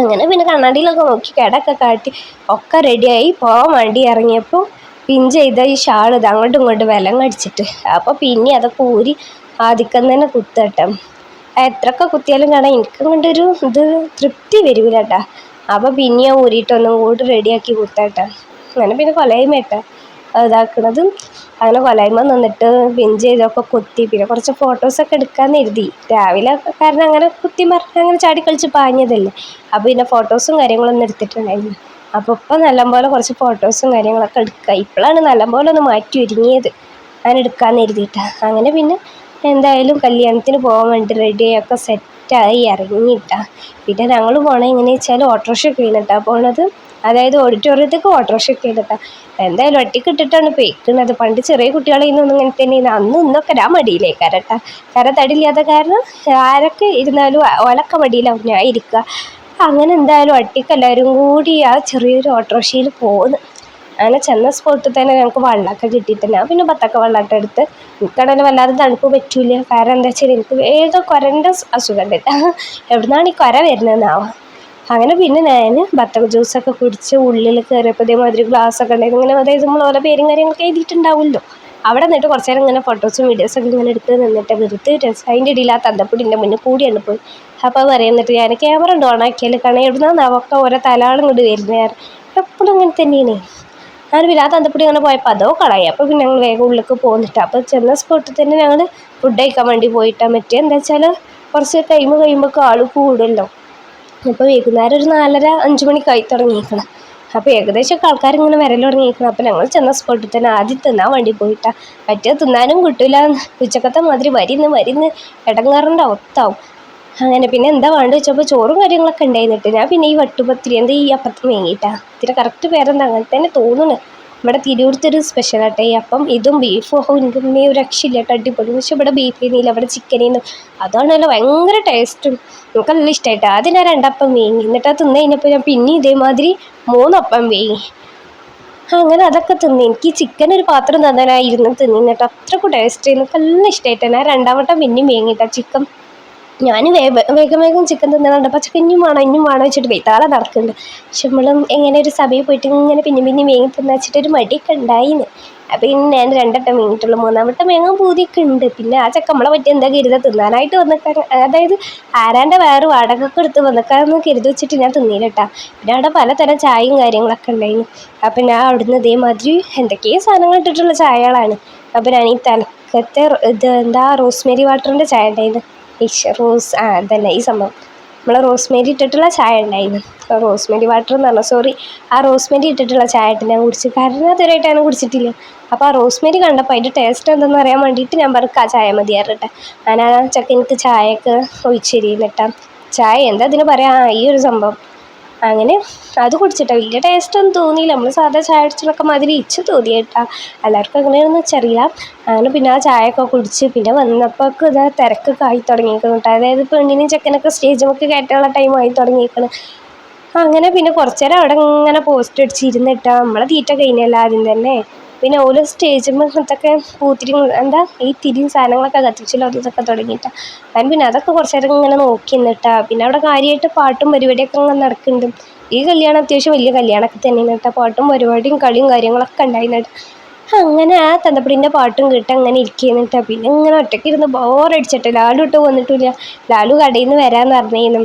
അങ്ങനെ പിന്നെ കണ്ണാടിയിലൊക്കെ നോക്കി കിടക്കെ കാട്ടി ഒക്കെ റെഡിയായി. പോകാൻ വേണ്ടി ഇറങ്ങിയപ്പോൾ പിൻ ചെയ്ത ഈ ഷാൾ ഇത് അങ്ങോട്ടും ഇങ്ങോട്ടും വിലം കടിച്ചിട്ട് അപ്പോൾ പിന്നെ അതൊക്കെ ഊരി ആദ്യം തന്നെ കുത്തട്ടെ. എത്രയൊക്കെ കുത്തിയാലും കാണാൻ എനിക്ക് കൊണ്ടൊരു ഇത് തൃപ്തി വരില്ല കേട്ടാ. അപ്പോൾ പിന്നെ ഊരിയിട്ടൊന്നും കൂടി റെഡിയാക്കി കുത്തട്ടെ. അങ്ങനെ പിന്നെ കൊലയുമേട്ട ഇതാക്കണത് അങ്ങനെ കൊലായ്മ നിന്നിട്ട് പിൻ ചെയ്തൊക്കെ കുത്തി. പിന്നെ കുറച്ച് ഫോട്ടോസൊക്കെ എടുക്കാമെന്ന് എഴുതി രാവിലെ കാരണം അങ്ങനെ കുത്തി മറിഞ്ഞ് അങ്ങനെ ചാടി കളിച്ച് പാഞ്ഞതല്ലേ. അപ്പോൾ പിന്നെ ഫോട്ടോസും കാര്യങ്ങളൊന്നും എടുത്തിട്ടുണ്ടായിരുന്നു അപ്പോൾ ഇപ്പം നല്ലപോലെ കുറച്ച് ഫോട്ടോസും കാര്യങ്ങളൊക്കെ എടുക്കുക ഇപ്പോഴാണ് നല്ലപോലെ ഒന്ന് മാറ്റി ഒരുങ്ങിയത്. ഞാൻ എടുക്കാമെന്ന് എഴുതിയിട്ടാണ് അങ്ങനെ പിന്നെ എന്തായാലും കല്യാണത്തിന് പോകാൻ വേണ്ടി റെഡിയൊക്കെ സെറ്റായി ഇറങ്ങിയിട്ടാണ് പിന്നെ ഞങ്ങൾ പോണേ എങ്ങനെയാ വെച്ചാൽ ഓട്ടോറിക്ഷ ഒക്കെ കഴിഞ്ഞിട്ടാ പോണത്. അതായത് ഓഡിറ്റോറിയത്തേക്ക് ഓട്ടോറിക്ഷ ഒക്കെ ചെയ്തിട്ടാ എന്തായാലും ഒറ്റയ്ക്ക് ഇട്ടിട്ടാണ് പോയിക്കുന്നത്. പണ്ട് ചെറിയ കുട്ടികളെ ഇന്നൊന്നും ഇങ്ങനെ തന്നെ അന്നും ഇന്നൊക്കെ ഞാൻ മടിയിലേ കരട്ട കര തടിയില്ലാത്ത കാരണം ആരൊക്കെ ഇരുന്നാലും ഓലൊക്കെ മടിയിലാവും ഞാൻ ഇരിക്കുക. അങ്ങനെ എന്തായാലും ഒറ്റയ്ക്ക് എല്ലാവരും കൂടി ആ ചെറിയൊരു ഓട്ടോറിക്ഷയിൽ പോകുന്നു അങ്ങനെ ചെന്ന സ്പോട്ടിൽ തന്നെ ഞങ്ങൾക്ക് വെള്ളമൊക്കെ കിട്ടിയിട്ട് ഞാൻ പിന്നെ പത്തൊക്കെ വെള്ളമൊക്കെ എടുത്ത് എനിക്കാണെങ്കിൽ വല്ലാതെ തണുപ്പ് പറ്റൂല കാരണം എന്താ വെച്ചാൽ എനിക്ക് വേഗം കുരന്റെ അസുഖം ഉണ്ട് എവിടുന്നാണ് ഈ കുര വരുന്നതെന്നാവും അങ്ങനെ പിന്നെ ഞാൻ ബത്തക ജ്യൂസൊക്കെ കുടിച്ച് ഉള്ളിൽ കയറിയപ്പോൾ ഇതേമാതിരി ഗ്ലാസ്സൊക്കെ ഉണ്ടായിരുന്നു. ഇങ്ങനെ അതായത് നമ്മൾ ഓരോ പേരും കാര്യങ്ങളൊക്കെ എഴുതിയിട്ടുണ്ടാവുമല്ലോ. അവിടെ നിന്നിട്ട് കുറച്ച് നേരം ഇങ്ങനെ ഫോട്ടോസും വീഡിയോസൊക്കെ ഇങ്ങനെ എടുത്ത് നിന്നിട്ട് വെറുതെ രസം. അതിന്റെ ഇടയിൽ ആ തന്തപ്പൊടിന്റെ മുന്നിൽ കൂടിയാണ് പോയി. അപ്പോൾ പറയുന്നിട്ട് ഞാൻ ക്യാമറ ഉണ്ട് ഓണാക്കിയാൽ കാരണം എവിടുന്നാണ് ഒക്കെ ഓരോ തലാളും ഇങ്ങോട്ട് വരുന്നത് ഞാൻ എപ്പോഴും അങ്ങനെ തന്നെയാണ്. ഞാൻ പിന്നെ ആ തന്തപ്പൊടി അങ്ങനെ പോയപ്പോൾ അതോ കളയാം. അപ്പോൾ പിന്നെ ഞങ്ങൾ വേഗം ഉള്ളിലേക്ക് പോന്നിട്ട് അപ്പോൾ ചെന്ന സ്പോട്ടിൽ തന്നെ ഞങ്ങൾ ഫുഡ് കഴിക്കാൻ വേണ്ടി പോയിട്ടാണ് മറ്റേ എന്താ വെച്ചാൽ കുറച്ച് ടൈം കഴിയുമ്പോൾ ആൾ കൂടുമല്ലോ. അപ്പോൾ വൈകുന്നേരം ഒരു നാലര അഞ്ച് മണിക്കായി തുടങ്ങിയിരിക്കണം അപ്പോൾ ഏകദേശം ആൾക്കാർ ഇങ്ങനെ വരൽ തുടങ്ങിയിരിക്കണം അപ്പോൾ ഞങ്ങൾ ചെന്ന സ്പോട്ടിൽ തന്നെ ആദ്യം തിന്നാൻ വണ്ടി പോയിട്ടാ. പറ്റിയത് തിന്നാനും കിട്ടില്ല ഉച്ചക്കത്തെ മാതിരി വരിന്ന് വരിന്ന് ഇടങ്ങാറിന്റെ ഒത്താവും അങ്ങനെ പിന്നെ എന്താ വേണ്ടത് വെച്ചപ്പോൾ ചോറും കാര്യങ്ങളൊക്കെ ഉണ്ടായിരുന്നിട്ട്. ഞാൻ പിന്നെ ഈ വട്ടുപത്തിരി എന്താ ഈ അപ്പം വാങ്ങിയിട്ടാ ഇതിന്റെ കറക്റ്റ് പേരെന്താ? അങ്ങനെ തന്നെ തോന്നുന്നു. ഇവിടെ തിരുവനന്തപുരത്തൊരു സ്പെഷ്യലാട്ടെ ഈ അപ്പം ഇതും ബീഫും എനിക്ക് ഉമ്മേ ഒരു രക്ഷയില്ല കേട്ടോ അടിപൊളി. പക്ഷെ ഇവിടെ ബീഫ് ചെയ്യുന്നില്ല ഇവിടെ ചിക്കനേന്ന് അതാണല്ലോ ഭയങ്കര ടേസ്റ്റും എനിക്ക് നല്ല ഇഷ്ടമായിട്ട് ആദ്യം ഞാൻ രണ്ടപ്പം വേങ്ങി എന്നിട്ട് അത് തിന്നു കഴിഞ്ഞപ്പോൾ ഞാൻ പിന്നെ ഇതേമാതിരി മൂന്നപ്പം വേങ്ങി. അങ്ങനെ അതൊക്കെ തിന്നു. എനിക്ക് ചിക്കൻ ഒരു പാത്രം തന്നാലായിരുന്നു തിന്നിന്നിട്ട് അത്രക്കും ടേസ്റ്റ് എനിക്ക് നല്ല ഇഷ്ടമായിട്ട് ഞാൻ രണ്ടാമട്ടം പിന്നെയും വേങ്ങിയിട്ടാണ് ചിക്കൻ ഞാൻ വേഗം വേഗം ചിക്കൻ തിന്നണുണ്ട് ചിക്കൻ ഇനിയും വേണം ഇനിയും വേണം വെച്ചിട്ട് വെയ്ത്താളെ നടക്കുന്നുണ്ട് പക്ഷെ നമ്മളും എങ്ങനെ ഒരു സഭയിൽ പോയിട്ട് ഇങ്ങനെ പിന്നെ പിന്നെ വേഗം തിന്ന വെച്ചിട്ട് ഒരു മടിയൊക്കെ ഉണ്ടായിന്ന് അപ്പം ഇനി ഞാൻ രണ്ടട്ടം വേങ്ങിയിട്ടുള്ളൂ മൂന്നാമത്തെ വേഗം പൂതിയൊക്കെ ഉണ്ട്. പിന്നെ ആ ചക്ക നമ്മളെ പറ്റി എന്താ കരുതാ? തിന്നാനായിട്ട് വന്നേക്കാൻ അതായത് ആരാന്റെ വേറെ വാടകയൊക്കെ എടുത്ത് വന്നേക്കാന്ന് കരുതി വെച്ചിട്ട് ഞാൻ തിന്നിട്ടാ പിന്നെ അവിടെ പലതരം ചായയും കാര്യങ്ങളൊക്കെ ഉണ്ടായിരുന്നു അപ്പം ഞാൻ അവിടുന്ന് ഇതേമാതിരി എന്തൊക്കെയോ സാധനങ്ങൾ ഇട്ടിട്ടുള്ള ചായകളാണ്. അപ്പം ഞാൻ ഈ തലക്കത്തെ ഇത് എന്താ റോസ്മേരി വാട്ടറിന്റെ ചായ ഉണ്ടായിരുന്നു ഫിഷ് റോസ് ആ അതന്നെ ഈ സംഭവം. നമ്മൾ റോസ്മേരി ഇട്ടിട്ടുള്ള ചായ ഉണ്ടായിരുന്നു. അപ്പോൾ റോസ്മേരി വാട്ടർ എന്ന് പറഞ്ഞാൽ സോറി ആ റോസ്മേരി ഇട്ടിട്ടുള്ള ചായ ഇട്ട് ഞാൻ കുടിച്ചു. കാരണം അതുവരെയായിട്ട് കുടിച്ചിട്ടില്ല. അപ്പോൾ ആ റോസ്മേരി കണ്ടപ്പോൾ അതിന്റെ ടേസ്റ്റ് എന്തെന്ന് അറിയാൻ വേണ്ടിയിട്ട് ഞാൻ പറഞ്ഞു ആ ചായ മതിയാറട്ടെ ഞാൻ ആ ചക്കനിക്ക് ചായയൊക്കെ ഒഴിച്ചിരിന്നിട്ടാ ചായ എന്താ അതിന് പറയാ? ഈ ഒരു സംഭവം. അങ്ങനെ അത് കുടിച്ചിട്ട. വലിയ ടേസ്റ്റ് ഒന്നും തോന്നിയില്ല. നമ്മൾ സാധാ ചായ കുടിച്ചതൊക്കെ മാതിരി ഇച്ച് തോന്നിയേട്ടാ എല്ലാവർക്കും അങ്ങനെയാണെന്ന് വെച്ചറിയില്ല അങ്ങനെ പിന്നെ ആ ചായയൊക്കെ കുടിച്ച് പിന്നെ വന്നപ്പോൾ ഇതാ തിരക്കൊക്കെ ആയി തുടങ്ങിയിരിക്കണം കേട്ടോ. അതായത് പെണ്ണിനും ചെക്കനൊക്കെ സ്റ്റേജുമൊക്കെ കയറ്റാനുള്ള ടൈം ആയി തുടങ്ങിയിരിക്കണം അങ്ങനെ പിന്നെ കുറച്ചു നേരം അവിടെ ഇങ്ങനെ പോസ്റ്റ് അടിച്ചിരുന്നിട്ടാ നമ്മളെ തീറ്റ കഴിഞ്ഞല്ല ആദ്യം തന്നെ. പിന്നെ ഓരോ സ്റ്റേജിൽ ഇതൊക്കെ പൂത്തിരി എന്താ ഈ തിരിയും സാധനങ്ങളൊക്കെ കത്തിച്ചില്ല ഇതൊക്കെ തുടങ്ങിയിട്ടാ. ഞാൻ പിന്നെ അതൊക്കെ കുറച്ച് നേരം ഇങ്ങനെ നോക്കി നിന്നിട്ടാ. പിന്നെ അവിടെ കാര്യമായിട്ട് പാട്ടും പരിപാടിയൊക്കെ ഇങ്ങനെ നടക്കുന്നുണ്ട്. ഈ കല്യാണം അത്യാവശ്യം വലിയ കല്യാണമൊക്കെ തന്നെയാണ് കേട്ടോ. പാട്ടും പരിപാടിയും കളിയും കാര്യങ്ങളൊക്കെ ഉണ്ടായിരുന്നു അങ്ങനെ ആ തന്തപ്പടിന്റെ പാട്ടും കേട്ട് അങ്ങനെ ഇരിക്കുന്നിട്ടാ പിന്നെ ഇങ്ങനെ ഒറ്റയ്ക്ക് ഇരുന്ന് ബോറടിച്ചിട്ട് ലാലു ഇട്ട് വന്നിട്ടില്ല. ലാലു കടയിൽ നിന്ന് വരാമെന്ന് പറഞ്ഞിരുന്നു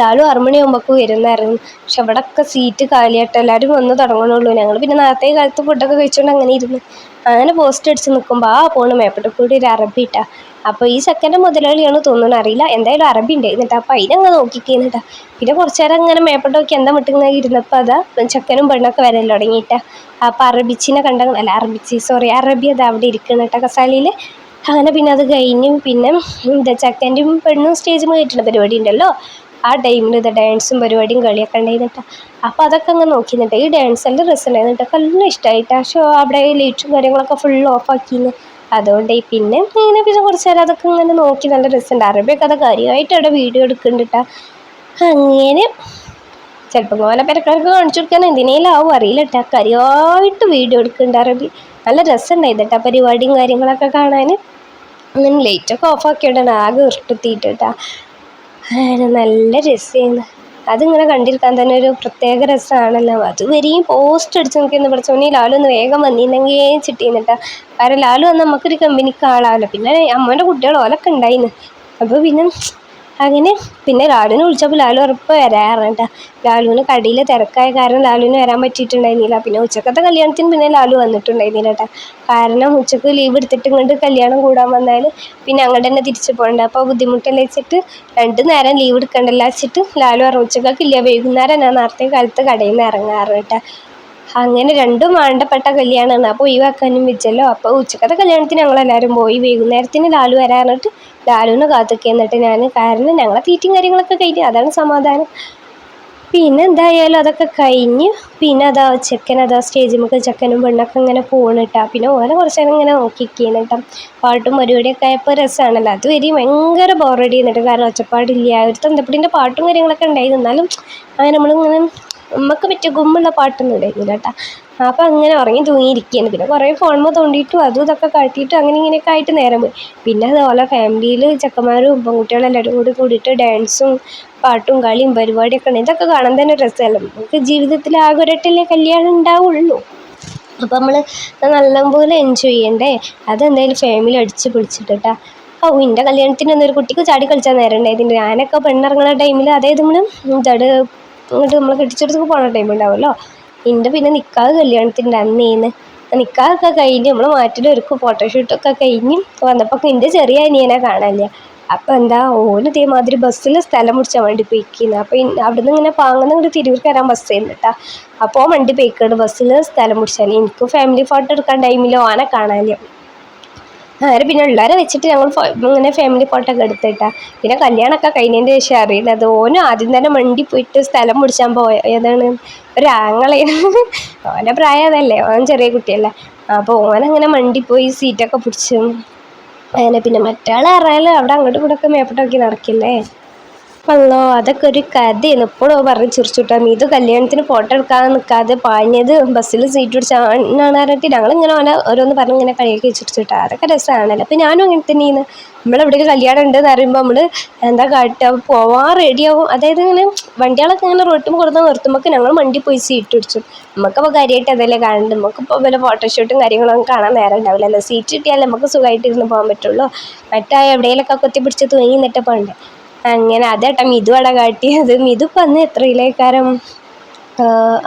ലാലു ആറ് മണിയാകുമ്പോഴേക്ക് വരുന്നതായിരുന്നു പക്ഷെ അവിടെയൊക്കെ സീറ്റ് കാലിയായിട്ട് എല്ലാവരും വന്ന് തുടങ്ങണുള്ളൂ. ഞങ്ങൾ പിന്നെ നേരത്തെ കാലത്ത് ഫുഡൊക്കെ കഴിച്ചുകൊണ്ട് അങ്ങനെ ഇരുന്ന്. അങ്ങനെ പോസ്റ്റ് അടിച്ച് നിൽക്കുമ്പോൾ ആ പോണ്. മേപ്പിട്ട് കൂടി ഒരു അറബി ഇട്ടാ. അപ്പോൾ ഈ സെക്കൻഡ് മുതലാളിയാണ് തോന്നുന്നു. അറിയില്ല. എന്തായാലും അറബി ഉണ്ട്. എന്നിട്ട് അപ്പോൾ അതിനങ്ങ് നോക്കിക്കുന്നിട്ടാ പിന്നെ കുറച്ച് നേരം അങ്ങനെ മേപ്പിട്ട് നോക്കി എന്താ വിട്ടിങ്ങനെ ഇരുന്നപ്പോൾ അതാ ചെക്കനും പെണ്ണൊക്കെ വരാൻ തുടങ്ങിയിട്ടാ. അപ്പോൾ അറബിച്ചിനെ കണ്ട അല്ല അറബിച്ചി സോറി അറബി അത് അവിടെ ഇരിക്കുന്നുട്ടാ കസാലിയിൽ അങ്ങനെ പിന്നെ അത് കഴിഞ്ഞു പിന്നെ എന്താ ചെക്കന്റെയും പെണ്ണും സ്റ്റേജ് കയറ്റുന്ന പരിപാടി ഉണ്ടല്ലോ. ആ ടൈമിൽ ഇത് ഡാൻസും പരിപാടിയും കളിയൊക്കെ ഉണ്ടായിരുന്നിട്ട് അപ്പോൾ അതൊക്കെ അങ്ങ് നോക്കിയിരുന്നിട്ട് ഈ ഡാൻസ് നല്ല രസമുണ്ടായിരുന്നിട്ട് നല്ല ഇഷ്ടമായിട്ട് ആ ഷോ അവിടെ ലൈറ്റും കാര്യങ്ങളൊക്കെ ഫുൾ ഓഫ് ആക്കിന്ന്. അതുകൊണ്ട് പിന്നെ ഇങ്ങനെ പിന്നെ കുറച്ച് നേരം അതൊക്കെ ഇങ്ങനെ നോക്കി നല്ല രസമുണ്ട് അറബിയൊക്കെ അത് കാര്യമായിട്ട് അവിടെ വീഡിയോ എടുക്കുന്നുണ്ട് അങ്ങനെ ചിലപ്പോൾ പോലെ പെരക്കാർക്ക് കാണിച്ചു കൊടുക്കാൻ എന്തിനേലും ആവും അറിയില്ല കേട്ടോ കാര്യമായിട്ട് വീഡിയോ എടുക്കുന്നുണ്ട് അറബി. നല്ല രസമുണ്ടായിരുന്നു കേട്ടോ പരിപാടിയും കാര്യങ്ങളൊക്കെ കാണാൻ അങ്ങനെ ലൈറ്റൊക്കെ ഓഫ് ആക്കിയിട്ടാണ് ആകെ ഇഷ്ടത്തിയിട്ട് കേട്ടോ നല്ല രസമായിരുന്നു അതിങ്ങനെ കണ്ടിരിക്കാൻ തന്നെ ഒരു പ്രത്യേക രസമാണല്ലോ അതുവരെയും പോസ്റ്റ് അടിച്ച് നിൽക്കുന്ന പഠിച്ചോനി ലാലു ഒന്ന് വേഗം വന്നിരുന്നെങ്കിൽ ചിട്ടിന്നിട്ടാ. കാരണം ലാലു വന്ന് നമുക്കൊരു കമ്പനിക്ക് ആളാവല്ലോ. പിന്നെ അമ്മേന്റെ കുട്ടികൾ ഓലൊക്കെ ഉണ്ടായിന്ന്. അപ്പോൾ പിന്നെ അങ്ങനെ പിന്നെ ലാലുവിനെ വിളിച്ചപ്പോൾ ലാലു ഉറപ്പ് വരാറുണ്ട്. ലാലുവിന് കടയിൽ തിരക്കായ കാരണം ലാലുവിന് വരാൻ പറ്റിയിട്ടുണ്ടായിരുന്നില്ല. പിന്നെ ഉച്ചക്കത്തെ കല്യാണത്തിന് പിന്നെ ലാലു വന്നിട്ടുണ്ടായിരുന്നില്ല കേട്ടോ. കാരണം ഉച്ചയ്ക്ക് ലീവ് എടുത്തിട്ട് ഇങ്ങോട്ട് കല്യാണം കൂടാൻ വന്നാൽ പിന്നെ അങ്ങോട്ട് തന്നെ തിരിച്ചു പോകണ്ട. അപ്പോൾ ബുദ്ധിമുട്ടല്ലേ വെച്ചിട്ട് രണ്ട് നേരം ലീവ് എടുക്കണ്ടല്ലോ വെച്ചിട്ട് ലാലു പറഞ്ഞു ഉച്ചക്കൊക്കില്ല വൈകുന്നേരം ഞാൻ നേരത്തെ കാലത്ത് കടയിൽ നിന്ന് ഇറങ്ങാറ് കേട്ടോ. അങ്ങനെ രണ്ടും വേണ്ടപ്പെട്ട കല്യാണമാണ് അപ്പോൾ ഒഴിവാക്കാനും വെച്ചല്ലോ. അപ്പോൾ ഉച്ചക്കത്തെ കല്യാണത്തിന് ഞങ്ങളെല്ലാവരും പോയി. വൈകുന്നേരത്തിന് ലാലു വരാൻ പറഞ്ഞിട്ട് ലാലുവിനെ കാത്തൊക്കെ എന്നിട്ട് ഞാൻ കാരണം ഞങ്ങളെ തീറ്റും കാര്യങ്ങളൊക്കെ കഴിഞ്ഞു അതാണ് സമാധാനം. പിന്നെ എന്തായാലും അതൊക്കെ കഴിഞ്ഞ് പിന്നെ അതാ ചെക്കൻ അതാ സ്റ്റേജിൽ ചെക്കനും പെണ്ണൊക്കെ ഇങ്ങനെ പോണിട്ടാ പിന്നെ ഓനെ കുറച്ച് നേരം ഇങ്ങനെ നോക്കിയിരിക്കുന്നു കേട്ടോ പാട്ടും പരിപാടിയൊക്കെ ആയപ്പോൾ രസമാണല്ലോ അത് വരി ഭയങ്കര ബോറടി എന്നിട്ട് കാരണം ഒച്ചപ്പാടില്ല. ഒരു തന്തപ്പടിന്റെ പാട്ടും കാര്യങ്ങളൊക്കെ ഉണ്ടായിരുന്നു. എന്നാലും അങ്ങനെ നമ്മളിങ്ങനെ നമുക്ക് പറ്റിയ ഗുമ്മുള്ള പാട്ടൊന്നും ഉണ്ടായിരുന്നില്ല കേട്ടോ. അപ്പോൾ അങ്ങനെ ഉറങ്ങി തൂങ്ങിയിരിക്കുകയാണ്. പിന്നെ കുറേ ഫോണുമ്പോൾ തോണ്ടിയിട്ടും അതും ഇതൊക്കെ കാട്ടിയിട്ടും അങ്ങനെ ഇങ്ങനെയൊക്കെ ആയിട്ട് നേരം പോയി. പിന്നെ അതുപോലെ ഫാമിലിയിൽ ചെക്കന്മാരും പെൺകുട്ടികളും എല്ലാവരും കൂടി കൂടിയിട്ട് ഡാൻസും പാട്ടും കളിയും പരിപാടിയൊക്കെ ഉണ്ട്. ഇതൊക്കെ കാണാൻ തന്നെ രസമല്ല? നമുക്ക് ജീവിതത്തിൽ ആകെ ഒരട്ടല്ലേ കല്യാണം ഉണ്ടാവുള്ളൂ. അപ്പോൾ നമ്മൾ നല്ലപോലെ എൻജോയ് ചെയ്യണ്ടേ? അതെന്തായാലും ഫാമിലി അടിച്ച് പൊളിച്ചിട്ടാ ഓ എന്റെ കല്യാണത്തിന് ഒന്നും ഒരു കുട്ടിക്ക് ചാടി കളിച്ചാൽ നേരം ഉണ്ടായിരുന്നു ഞാനൊക്കെ പെണ്ണിറങ്ങുന്ന ടൈമിൽ അതായത് നമ്മൾ ചട് ഇങ്ങോട്ട് നമ്മൾ കെട്ടിച്ചെടുത്ത് പോണ ടൈം ഉണ്ടാവുമല്ലോ എന്റെ പിന്നെ നിൽക്കാതെ കല്യാണത്തിന്റെ അന്നേന്ന്. നിൽക്കാതൊക്കെ കഴിഞ്ഞ് നമ്മൾ മാറ്റിൽ ഒരുക്കും ഫോട്ടോഷൂട്ടൊക്കെ കഴിഞ്ഞ് വന്നപ്പോൾ എന്റെ ചെറിയ അനിയനെ കാണാനില്ല. അപ്പോൾ എന്താ ഓന് ഇതേമാതിരി ബസ്സിൽ സ്ഥലം പിടിച്ചാൽ വണ്ടി പോയിക്കുന്നത് അപ്പോൾ അവിടുന്ന് ഇങ്ങനെ പാങ്ങുന്ന ഇങ്ങോട്ട് തിരൂർ കയറാൻ ബസ് ചെയ്യുന്നുട്ടാ അപ്പോൾ വണ്ടി പോയിക്കാണ് ബസ്സിൽ സ്ഥലം പിടിച്ചാൽ എനിക്ക് ഫാമിലി ഫോട്ടോ എടുക്കാൻ ടൈമിൽ ഓനെ കാണാനില്ല. അങ്ങനെ പിന്നെ ഉള്ളവരെ വെച്ചിട്ട് ഞങ്ങൾ ഇങ്ങനെ ഫാമിലി ഫോട്ടോ ഒക്കെ എടുത്തിട്ടാ പിന്നെ കല്യാണമൊക്കെ കഴിഞ്ഞതിന്റെ ശേഷം അറിയുന്നത് ഓനും ആദ്യം തന്നെ മണ്ടി പോയിട്ട് സ്ഥലം പിടിച്ചാൻ പോയതാണ്. ഒരു ആങ്ങളെയാണ് ഓന്റെ പ്രായം അതല്ലേ ഓൻ ചെറിയ കുട്ടിയല്ലേ. അപ്പോൾ ഓനങ്ങനെ മണ്ടി പോയി സീറ്റൊക്കെ പിടിച്ചു. അങ്ങനെ പിന്നെ മറ്റാളെ അറിയാലോ അവിടെ അങ്ങോട്ടും ഇങ്ങോട്ടൊക്കെ മേപ്പിട്ടൊക്കെ നടക്കില്ലേ? അല്ലോ അതൊക്കെ ഒരു കഥയാണ്. ഇപ്പോഴോ പറഞ്ഞ് ചിരിച്ചുട്ടാ. ഇത് കല്യാണത്തിന് ഫോട്ടോ എടുക്കാതെ നിൽക്കാതെ പാഞ്ഞത് ബസ്സിൽ സീറ്റ് പിടിച്ചാണ് പറഞ്ഞിട്ട് ഞങ്ങളിങ്ങനെ ഓനെ ഓരോന്ന് പറഞ്ഞ് ഇങ്ങനെ കളിയൊക്കെ ചിരിച്ചുട്ടാ. അതൊക്കെ രസമാണല്ലോ അപ്പം ഞാനും അങ്ങനെ തന്നെയാണ്. നമ്മളെവിടെയൊക്കെ കല്യാണം ഉണ്ട് എന്ന് പറയുമ്പോൾ നമ്മൾ എന്താ കാട്ടുക പോവാൻ റെഡിയാവും അതായത് ഇങ്ങനെ വണ്ടികളൊക്കെ ഇങ്ങനെ റോട്ടും കൊടുത്ത് നിർത്തുമ്പോൾ ഞങ്ങൾ വണ്ടി പോയി സീറ്റ് പിടിച്ചു. നമുക്കപ്പോൾ കാര്യമായിട്ട് അതല്ലേ കാണുന്നത്. നമുക്കിപ്പോൾ വല്ല ഫോട്ടോഷൂട്ടും കാര്യങ്ങളൊന്നും കാണാൻ നേരം ഉണ്ടാവില്ലല്ലോ. സീറ്റ് കിട്ടിയാലേ നമുക്ക് സുഖമായിട്ട് ഇരുന്ന് പോകാൻ പറ്റുള്ളൂ. മറ്റേ എവിടെയെങ്കിലൊക്കെ കൊത്തി പിടിച്ച് തൂങ്ങി നിന്നിട്ടപ്പോൾ പോകണ്ടേ? അങ്ങനെ അതേട്ടാ മിതു അട കാട്ടിയത്. മിതു ഇപ്പം അന്ന് എത്രയിലേക്കാരം?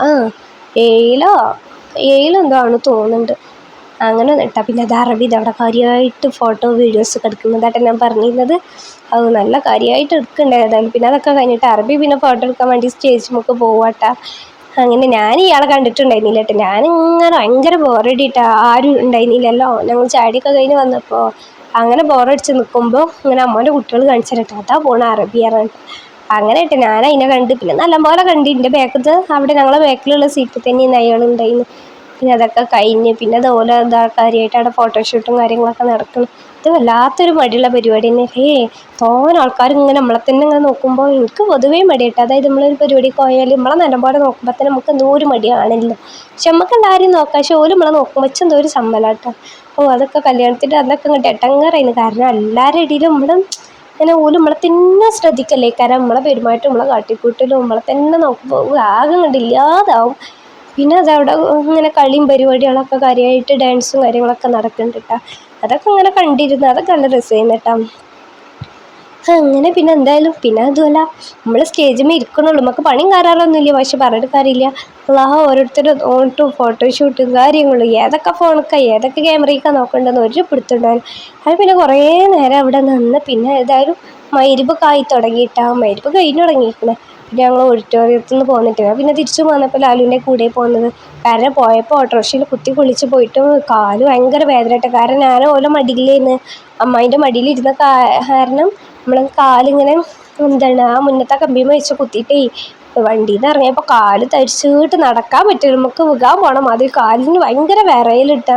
ആ ഏഴിലോ? ഏഴിലോ എന്തോ ആണ് തോന്നുന്നുണ്ട്. അങ്ങനെ നട്ടാ പിന്നെ അത് അറബി അവിടെ കാര്യമായിട്ട് ഫോട്ടോ വീഡിയോസ് ഒക്കെ എടുക്കുന്നതായിട്ട് ഞാൻ പറഞ്ഞിരുന്നത്. അത് നല്ല കാര്യമായിട്ട് എടുക്കണ്ടായിരുന്നു പിന്നെ അതൊക്കെ കഴിഞ്ഞിട്ട് അറബി പിന്നെ ഫോട്ടോ എടുക്കാൻ വേണ്ടി സ്റ്റേജ് മുക്ക് പോവാട്ടാ അങ്ങനെ ഞാൻ ഇയാളെ കണ്ടിട്ടുണ്ടായിരുന്നില്ല കേട്ടോ ഞാനിങ്ങനെ ഭയങ്കര ബോറടിയിട്ടാ ആരും ഉണ്ടായിരുന്നില്ലല്ലോ. ഞങ്ങൾ ചാടിയൊക്കെ കഴിഞ്ഞ് വന്നപ്പോൾ അങ്ങനെ ബോറടിച്ച് നിൽക്കുമ്പോൾ ഇങ്ങനെ അമ്മേന്റെ കുട്ടികൾ കാണിച്ചു തരട്ടെ. അതാ പോണ അറബി പറഞ്ഞിട്ട് അങ്ങനെ ഇട്ട് ഞാൻ അതിനെ കണ്ട്. പിന്നെ നല്ലപോലെ കണ്ട് ബാക്കത്ത് അവിടെ ഞങ്ങളെ ബാക്കിലുള്ള സീറ്റിൽ തന്നെ അയാൾ ഉണ്ടായിരുന്നു പിന്നെ അതൊക്കെ കഴിഞ്ഞ് പിന്നെ അതുപോലെ എന്താ കാര്യമായിട്ട് അവിടെ ഫോട്ടോഷൂട്ടും കാര്യങ്ങളൊക്കെ നടക്കണം ഇത് വല്ലാത്തൊരു മടിയുള്ള പരിപാടി തന്നെ. ഹേ തോന ആൾക്കാർ ഇങ്ങനെ നമ്മളെ തന്നെ ഇങ്ങനെ നോക്കുമ്പോൾ എനിക്ക് പൊതുവേ മടിയായിട്ട്. അതായത് നമ്മളൊരു പരിപാടി പോയാൽ നമ്മളെ നല്ലപോലെ നോക്കുമ്പോൾ തന്നെ നമുക്ക് എന്തോ ഒരു മടിയാണല്ലോ. പക്ഷെ നമുക്ക് എല്ലാവരും നോക്കാം. പക്ഷെ ഓൽ നമ്മളെ നോക്കുമ്പോൾ വെച്ച് എന്തോ ഒരു സമ്മലാട്ടോ. ഓ അതൊക്കെ കല്യാണത്തിന്റെ അതൊക്കെ ഇങ്ങോട്ട് എട്ടങ്ങറായിരുന്നു കാരണം എല്ലാവരുടെ ഇടയിലും നമ്മൾ ഇങ്ങനെ ഓൽ നമ്മളെ തന്നെ ശ്രദ്ധിക്കല്ലേ. കാരണം നമ്മളെ പെരുമാറ്റം നമ്മളെ കാട്ടിക്കൂട്ടലും നമ്മളെ തന്നെ നോക്കുമ്പോൾ ആകെ കണ്ട് ഇല്ലാതാവും. പിന്നെ അതവിടെ ഇങ്ങനെ കളിയും പരിപാടികളൊക്കെ കാര്യമായിട്ട് ഡാൻസും കാര്യങ്ങളൊക്കെ നടക്കുന്നുണ്ട് കേട്ടോ അതൊക്കെ ഇങ്ങനെ കണ്ടിരുന്നു. അതൊക്കെ നല്ല രസമായിരുന്നു കേട്ടോ അങ്ങനെ പിന്നെ എന്തായാലും പിന്നെ അതുമല്ല നമ്മൾ സ്റ്റേജിൽ ഇരിക്കണുള്ളൂ. നമുക്ക് പണിയും കയറാറൊന്നുമില്ല പക്ഷെ പറഞ്ഞിട്ട് കാര്യമില്ല. അള്ളാഹ ഓരോരുത്തരും ഓട്ടും ഫോട്ടോഷൂട്ടും കാര്യങ്ങളും ഏതൊക്കെ ഫോണൊക്കെ ഏതൊക്കെ ക്യാമറയൊക്കെ നോക്കണ്ടെന്ന് ഒരു പിടുത്തുണ്ടായിരുന്നു അത് പിന്നെ കുറേ നേരം അവിടെ നിന്ന് പിന്നെ ഏതായാലും മയിരിപ്പൊക്കെ ആയി തുടങ്ങിയിട്ടാണ് മയിരിപ്പ് കഴിഞ്ഞു തുടങ്ങിയിരിക്കണേ. പിന്നെ ഞങ്ങൾ ഓഡിറ്റോറിയത്തിൽ നിന്ന് പോന്നിട്ട് പിന്നെ തിരിച്ചു പോന്നപ്പോൾ ലാലുവിന്റെ കൂടെ പോകുന്നത് കാരണം പോയപ്പോൾ ഓട്ടോറിക്ഷയിൽ കുത്തി കുളിച്ച് പോയിട്ട് കാൽ ഭയങ്കര വേദനയിട്ട് കാരണം ഞാൻ ഓരോ മടിയിലിരുന്ന് അമ്മായിന്റെ മടിയിലിരുന്ന കാരണം നമ്മൾ കാലിങ്ങനെ എന്താണ് ആ മുന്നത്തെ കമ്പിയുമ്പോൾ വെച്ച് കുത്തിയിട്ടേ വണ്ടിയിൽ നിന്ന് ഇറങ്ങിയപ്പോൾ കാൽ തരിച്ചിട്ട് നടക്കാൻ പറ്റില്ല. നമുക്ക് വികാൻ പോകണം അതിൽ കാലിന് ഭയങ്കര വിറയിലിട്ട.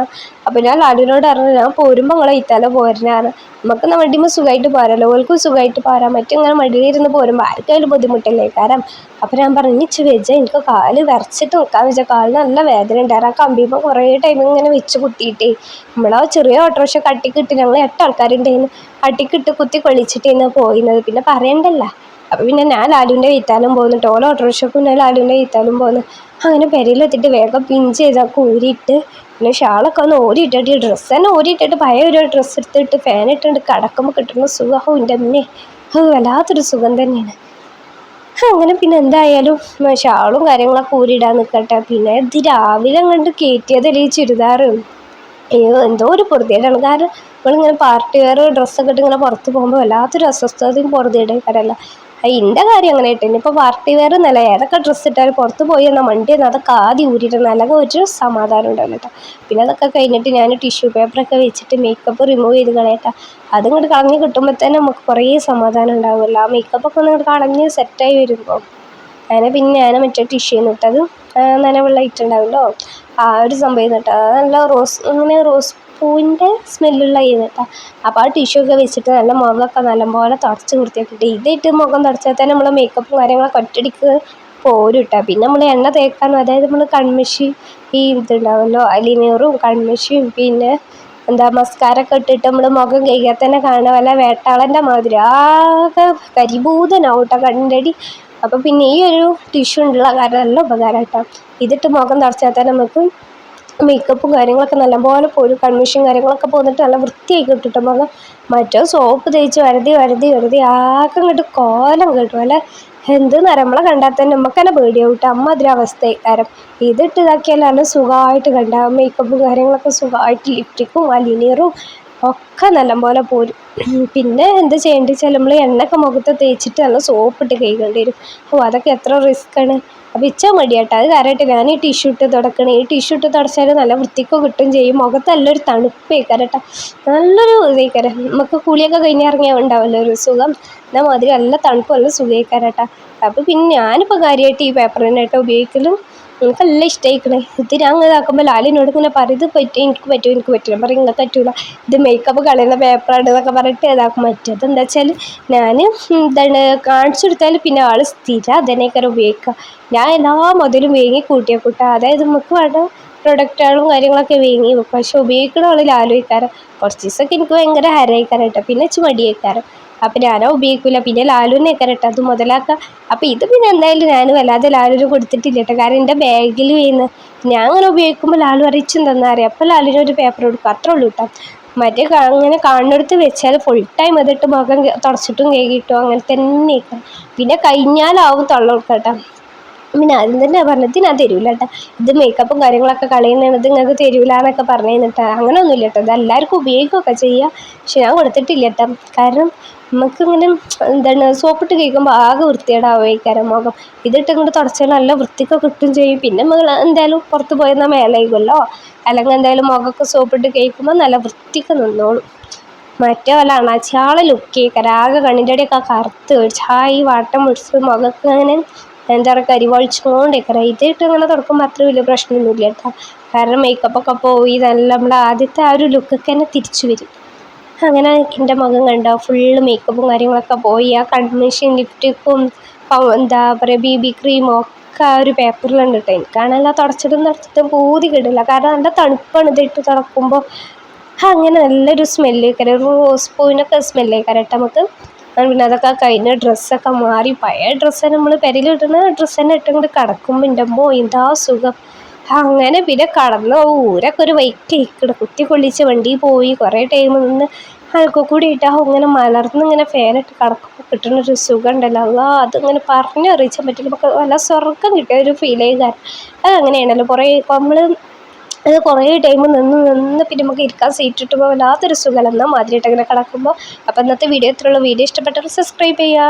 അപ്പോൾ ഞാൻ ലാലുവിനോട് പറഞ്ഞു ഞാൻ പോരുമ്പോൾ നിങ്ങളെ ഇത്തല പോരുന്നാണ് നമുക്ക് എന്നാ വണ്ടിയുമ്പോൾ സുഖമായിട്ട് പോരാലോ. ഓൾക്കും സുഖമായിട്ട് പോരാൻ പറ്റും. ഇങ്ങനെ മടിയിലിരുന്ന് പോരുമ്പോൾ ആർക്കായാലും ബുദ്ധിമുട്ടല്ലേ? കാരണം അപ്പോൾ ഞാൻ പറഞ്ഞു ഇച്ച് വെച്ച എനിക്ക് കാൽ വിറച്ചിട്ട് നിൽക്കാൻ വെച്ചാൽ കാലിന് നല്ല വേദന ഉണ്ടായിരുന്നു ആ കമ്പിയുമ്പോൾ കുറേ ടൈം ഇങ്ങനെ വെച്ച് കുത്തിയിട്ടേ. നമ്മളാ ചെറിയ ഓട്ടോറിക്ഷ കട്ടിക്കിട്ട് ഞങ്ങൾ എട്ട് ആൾക്കാരുണ്ടായിരുന്നു കട്ടിക്കിട്ട് കുത്തി കൊളിച്ചിട്ടായിരുന്നു പോയിരുന്നത്. പിന്നെ പറയണ്ടല്ലോ. അപ്പോൾ പിന്നെ ഞാൻ ലാലുവിന്റെ വീത്താലും പോകുന്നു ടോൾ ഓട്ടോറിക്ഷ പിന്നെ ലാലുവിന്റെ വീത്താലും പോകുന്നു അങ്ങനെ പെരയിലെത്തിയിട്ട് വേഗം പിഞ്ച് ചെയ്തൊക്കെ ഊരിയിട്ട് പിന്നെ ഷാളൊക്കെ ഒന്ന് ഓരിയിട്ടിട്ട് ഡ്രസ്സ് തന്നെ ഓരിയിട്ടിട്ട് പഴയ ഒരു ഡ്രസ്സ് എടുത്തിട്ട് ഫാൻ ഇട്ടിട്ട് കിടക്കുമ്പോൾ കിട്ടുന്ന സുഖവും എന്റെ അമ്മേ. അത് വല്ലാത്തൊരു സുഖം തന്നെയാണ്. അങ്ങനെ പിന്നെ എന്തായാലും ഷാളും കാര്യങ്ങളൊക്കെ ഊരിടാൻ നിൽക്കട്ടെ പിന്നെ ഇത് രാവിലെ അങ്ങോട്ട് കയറ്റിയതല്ലേ ഈ ചുരിദാർ അയ്യോ എന്തോ ഒരു പൊറുതിയേടാണ് കാരണം നമ്മളിങ്ങനെ പാർട്ടി വെയർ ഡ്രസ്സൊക്കെ ഇട്ട് ഇങ്ങനെ പുറത്ത് പോകുമ്പോൾ വല്ലാത്തൊരു അസ്വസ്ഥതയും പൊറുതിയേടേക്കാരല്ല എന്റെ കാര്യം അങ്ങനെ ആയിട്ട് ഇനിയിപ്പോൾ പാർട്ടി വെയർ എന്നല്ല ഏതൊക്കെ ഡ്രസ്സ് ഇട്ടാലും പുറത്ത് പോയി എന്നാൽ മണ്ടി എന്നാൽ അതൊക്കെ ആദ്യം ഊരിയിട്ടുണ്ട് അല്ലെങ്കിൽ ഒരു സമാധാനം ഉണ്ടാവില്ല കേട്ടോ. പിന്നെ അതൊക്കെ കഴിഞ്ഞിട്ട് ഞാൻ ടിഷ്യൂ പേപ്പറൊക്കെ വെച്ചിട്ട് മേക്കപ്പ് റിമൂവ് ചെയ്ത് കളയട്ടെ. അതിങ്ങോട്ട് കളഞ്ഞ് കിട്ടുമ്പോൾ തന്നെ നമുക്ക് കുറേ സമാധാനം ഉണ്ടാവുമല്ലോ. ആ മേക്കപ്പൊക്കെ ഒന്ന് ഇങ്ങോട്ട് കളഞ്ഞ് സെറ്റായി വരുമ്പോൾ അങ്ങനെ പിന്നെ ഞാൻ മറ്റേ ടിഷ്യൂ ഇട്ടത് നനവുള്ള ഇട്ടുണ്ടാവുമല്ലോ ആ ഒരു സംഭവം കേട്ടോ. അത് നല്ല റോസ് ഇങ്ങനെ റോസ് പൂവിന്റെ സ്മെല്ലുള്ള ഇത് കേട്ടോ. അപ്പോൾ ആ ടിഷ്യൂ ഒക്കെ വെച്ചിട്ട് നല്ല മുഖമൊക്കെ നല്ലപോലെ തുടച്ച് വൃത്തിയാക്കിയിട്ട് ഇതിട്ട് മുഖം തുടച്ചാൽ തന്നെ നമ്മൾ മേക്കപ്പും കാര്യങ്ങളൊക്കെ ഒറ്റടിക്ക് പോരും കേട്ടോ. പിന്നെ നമ്മൾ എണ്ണ തേക്കാനും അതായത് നമ്മൾ കൺമഷി ഈ ഇതുണ്ടാവുമല്ലോ അലിനീറും കൺമഷിയും പിന്നെ എന്താ മസ്കാരൊക്കെ ഇട്ടിട്ട് നമ്മൾ മുഖം കഴുകിയാൽ തന്നെ കാണുന്ന വല്ല വേട്ടാളന്റെ മാതിരി ആകെ കരിഭൂതനാവും കേട്ടോ കണ്ടടി. അപ്പോൾ പിന്നെ ഈ ഒരു ടിഷ്യൂ ഉണ്ടുള്ള കാരണം നല്ല ഉപകാരം കേട്ടോ. ഇതിട്ട് മുഖം തുടച്ചാൽ തന്നെ നമുക്ക് മേക്കപ്പും കാര്യങ്ങളൊക്കെ നല്ലപോലെ പോരും കൺമിഷൻ കാര്യങ്ങളൊക്കെ പോന്നിട്ട് നല്ല വൃത്തിയായി ഇട്ടിട്ട് മകൾ മറ്റേ സോപ്പ് തേച്ച് വരതി വരതി വരതി ആകെ ഇങ്ങോട്ട് കോലം കേട്ടു. അല്ല? എന്ത് നമ്മളെ കണ്ടാൽ തന്നെ നമുക്ക് തന്നെ പേടിയാവും കേട്ടോ. അമ്മ അതിരി അവസ്ഥ കാരം ഇതിട്ട് ഇതാക്കിയാൽ നല്ല സുഖമായിട്ട് കണ്ട. മേക്കപ്പും കാര്യങ്ങളൊക്കെ സുഖമായിട്ട് ലിപ്റ്റിക്കും അലിനീറും ഒക്കെ നല്ലപോലെ പോരും. പിന്നെ എന്ത് ചെയ്യേണ്ടത് വെച്ചാൽ നമ്മൾ എണ്ണയൊക്കെ മുഖത്ത് തേച്ചിട്ട് നല്ല സോപ്പിട്ട് കഴുകേണ്ടി വരും. ഓ അതൊക്കെ എത്ര റിസ്ക്കാണ് അപ്പോൾ ഇച്ച മടിയാട്ടോ. അത് കാരണമായിട്ട് ഞാൻ ഈ ടിഷ്യൂ ഇട്ട് തുടക്കണേ. ഈ ടിഷ്യൂ ഇട്ട് തുടച്ചാൽ നല്ല വൃത്തിക്ക് കിട്ടും ചെയ്യും. മുഖത്ത് നല്ലൊരു കേട്ടോ നല്ലൊരു ഇതേക്കാരം. നമുക്ക് കുളിയൊക്കെ കഴിഞ്ഞിറങ്ങിയാൽ ഉണ്ടാവല്ലോ ഒരു സുഖം. എന്നാൽ മാതിരി നല്ല തണുപ്പ് നല്ല സുഖേക്കാരം അപ്പം അപ്പോൾ പിന്നെ ഞാനിപ്പോൾ കാര്യമായിട്ട് ഈ പേപ്പർ തന്നെ കേട്ടോ ഉപയോഗിക്കലും. എനിക്ക് നല്ല ഇഷ്ടമായിക്കണേ ഇത് ഞാൻ അങ്ങനെ ആക്കുമ്പോൾ ലാലിനോട് ഇങ്ങനെ പറയും ഇത് പറ്റും? എനിക്ക് പറ്റും? എനിക്ക് പറ്റില്ല പറയും നിങ്ങൾക്ക് പറ്റൂല. ഇത് മേക്കപ്പ് കളയുന്ന പേപ്പറാണ് എന്നൊക്കെ പറഞ്ഞിട്ട് ഇതാക്കും. മറ്റേത് എന്താ വെച്ചാൽ ഞാൻ എന്താണ് കാണിച്ചു കൊടുത്താൽ പിന്നെ ആൾ സ്ഥിരം അതിനേക്കാരം ഉപയോഗിക്കുക ഞാൻ എല്ലാ മുതലും വേങ്ങി കൂട്ടിയ കൂട്ടുക അതായത് നമുക്ക് വേണ്ട പ്രൊഡക്റ്റുകളും കാര്യങ്ങളൊക്കെ വേങ്ങി വെക്കും. പക്ഷെ ഉപയോഗിക്കണ ആൾ ആലോചിക്കാറ് കുറച്ച് ദിവസമൊക്കെ എനിക്ക് ഭയങ്കര ഹരയിക്കാരം കേട്ടോ. പിന്നെ വെച്ച് മടിയേക്കാരം അപ്പം ഞാനോ ഉപയോഗിക്കില്ല പിന്നെ ലാലുവിനെ കേട്ടോ അത് മുതലാക്കുക അപ്പം ഇത് പിന്നെ എന്തായാലും ഞാൻ വല്ലാതെ ലാലുവിന് കൊടുത്തിട്ടില്ല കേട്ടോ കാരണം എന്റെ ബാഗിൽ വീണ്. ഞാൻ അങ്ങനെ ഉപയോഗിക്കുമ്പോൾ ലാലു അറിയിച്ചും തന്നാൽ അറിയാം? അപ്പം ലാലുവിന് ഒരു പേപ്പർ കൊടുക്കും. അത്രേ ഉള്ളൂ കേട്ടോ മറ്റേ അങ്ങനെ കാണുന്നിടത്ത് വെച്ചാൽ ഫുൾ ടൈം അതിട്ട് മുഖം തുടച്ചിട്ടും കേകിയിട്ടും അങ്ങനെ തന്നെ പിന്നെ കഴിഞ്ഞാലാവും തൊള്ള കൊടുക്കട്ടോ പിന്നെ ആദ്യം തന്നെ പറഞ്ഞത് ഞാൻ തരൂല കേട്ടോ ഇത് മേക്കപ്പും കാര്യങ്ങളൊക്കെ കളയുന്നത് നിങ്ങൾക്ക് തരൂല എന്നൊക്കെ പറഞ്ഞു കഴിഞ്ഞിട്ട് അങ്ങനെ ഒന്നുമില്ല കേട്ടോ ഇത് എല്ലാവർക്കും ഉപയോഗിക്കുകയൊക്കെ ചെയ്യുക പക്ഷെ ഞാൻ കൊടുത്തിട്ടില്ല കേട്ടോ കാരണം നമുക്ക് ഇങ്ങനെ എന്താണ് സോപ്പിട്ട് കഴിക്കുമ്പോൾ ആകെ വൃത്തികേടാവുമായിക്കാരം മുഖം. ഇതിട്ട് ഇങ്ങോട്ട് തുടച്ചാൽ നല്ല വൃത്തിക്ക് കിട്ടും ചെയ്യും. പിന്നെ നമ്മൾ എന്തായാലും പുറത്ത് പോയെന്നാൽ മേലായിക്കുമല്ലോ അല്ലെങ്കിൽ എന്തായാലും മുഖമൊക്കെ സോപ്പിട്ട് കഴിക്കുമ്പോൾ നല്ല വൃത്തിക്ക് നിന്നോളും. മറ്റേ വല്ല ലുക്ക് കേൾക്കാൻ ആകെ കണ്ണിന്റെ അടിയൊക്കെ കറുത്ത് ചായ വാട്ടം പിടിച്ച് മുഖമൊക്കെ അങ്ങനെ എന്താ പറയുക കരിവളിച്ചുകൊണ്ടേക്കാരം ഇതിട്ട് ഇങ്ങനെ തുടക്കുമ്പോൾ അത്ര വലിയ പ്രശ്നമൊന്നുമില്ല കേട്ടോ. കാരണം മേക്കപ്പൊക്കെ പോയി നല്ല നമ്മുടെ ആദ്യത്തെ ആ ഒരു ലുക്കൊക്കെ തന്നെ തിരിച്ചു വരും. അങ്ങനെ എന്റെ മകൻ കണ്ടോ ഫുള്ള് മേക്കപ്പും കാര്യങ്ങളൊക്കെ പോയി. ആ കൺമിഷൻ ലിപ്റ്റിക്കും എന്താ പറയുക ബി ബി ക്രീമും ഒക്കെ ആ ഒരു പേപ്പറിലുണ്ട് കേട്ടോ എനിക്കാണെങ്കിൽ തുടച്ചിട്ടും തുടച്ചിട്ടും പൂതി കിട്ടില്ല. കാരണം നല്ല തണുപ്പാണ് ഇതിട്ട് തുടക്കുമ്പോൾ അങ്ങനെ നല്ലൊരു സ്മെല്ലേക്കാരം റോസ് പൂവിനൊക്കെ സ്മെല്ല് കേട്ടോ നമുക്ക് പിന്നെ അതൊക്കെ കഴിഞ്ഞ് ഡ്രസ്സൊക്കെ മാറി. പഴയ ഡ്രസ്സ് നമ്മൾ പെരയിലിടുന്ന ഡ്രസ്സ് തന്നെ ഇട്ടുകൊണ്ട് കിടക്കുമ്പോൾ അമ്മോ എന്താ സുഖം? അങ്ങനെ പിന്നെ കടന്ന് ഊരൊക്കെ ഒരു വൈറ്റ് ഇക്കടെ കുത്തി കൊള്ളിച്ച് വണ്ടിയിൽ പോയി. കുറേ ടൈം നിന്ന് അതൊക്കെ കൂടി ഇട്ടാൽ ഇങ്ങനെ മലർന്ന് ഇങ്ങനെ ഫാനിട്ട് കിടക്കുമ്പോൾ കിട്ടുന്ന ഒരു സുഖം ഉണ്ടല്ലോ അല്ല അതിങ്ങനെ പറഞ്ഞറിയിച്ചാൽ പറ്റില്ല. നമുക്ക് നല്ല സ്വർഗം കിട്ടിയ ഒരു ഫീൽ ചെയ്യുക അത് അങ്ങനെയാണല്ലോ. കുറേ നമ്മൾ അത് കുറേ ടൈം നിന്ന് നിന്ന് പിന്നെ നമുക്ക് ഇരിക്കാൻ സീറ്റ് ഇട്ടുമ്പോൾ വല്ലാത്തൊരു സുഖം. എന്നാൽ മാതിരിയിട്ട് അങ്ങനെ കിടക്കുമ്പോൾ അപ്പോൾ ഇന്നത്തെ വീഡിയോ ഇത്രയുള്ള വീഡിയോ ഇഷ്ടപ്പെട്ടവർ സബ്സ്ക്രൈബ് ചെയ്യുക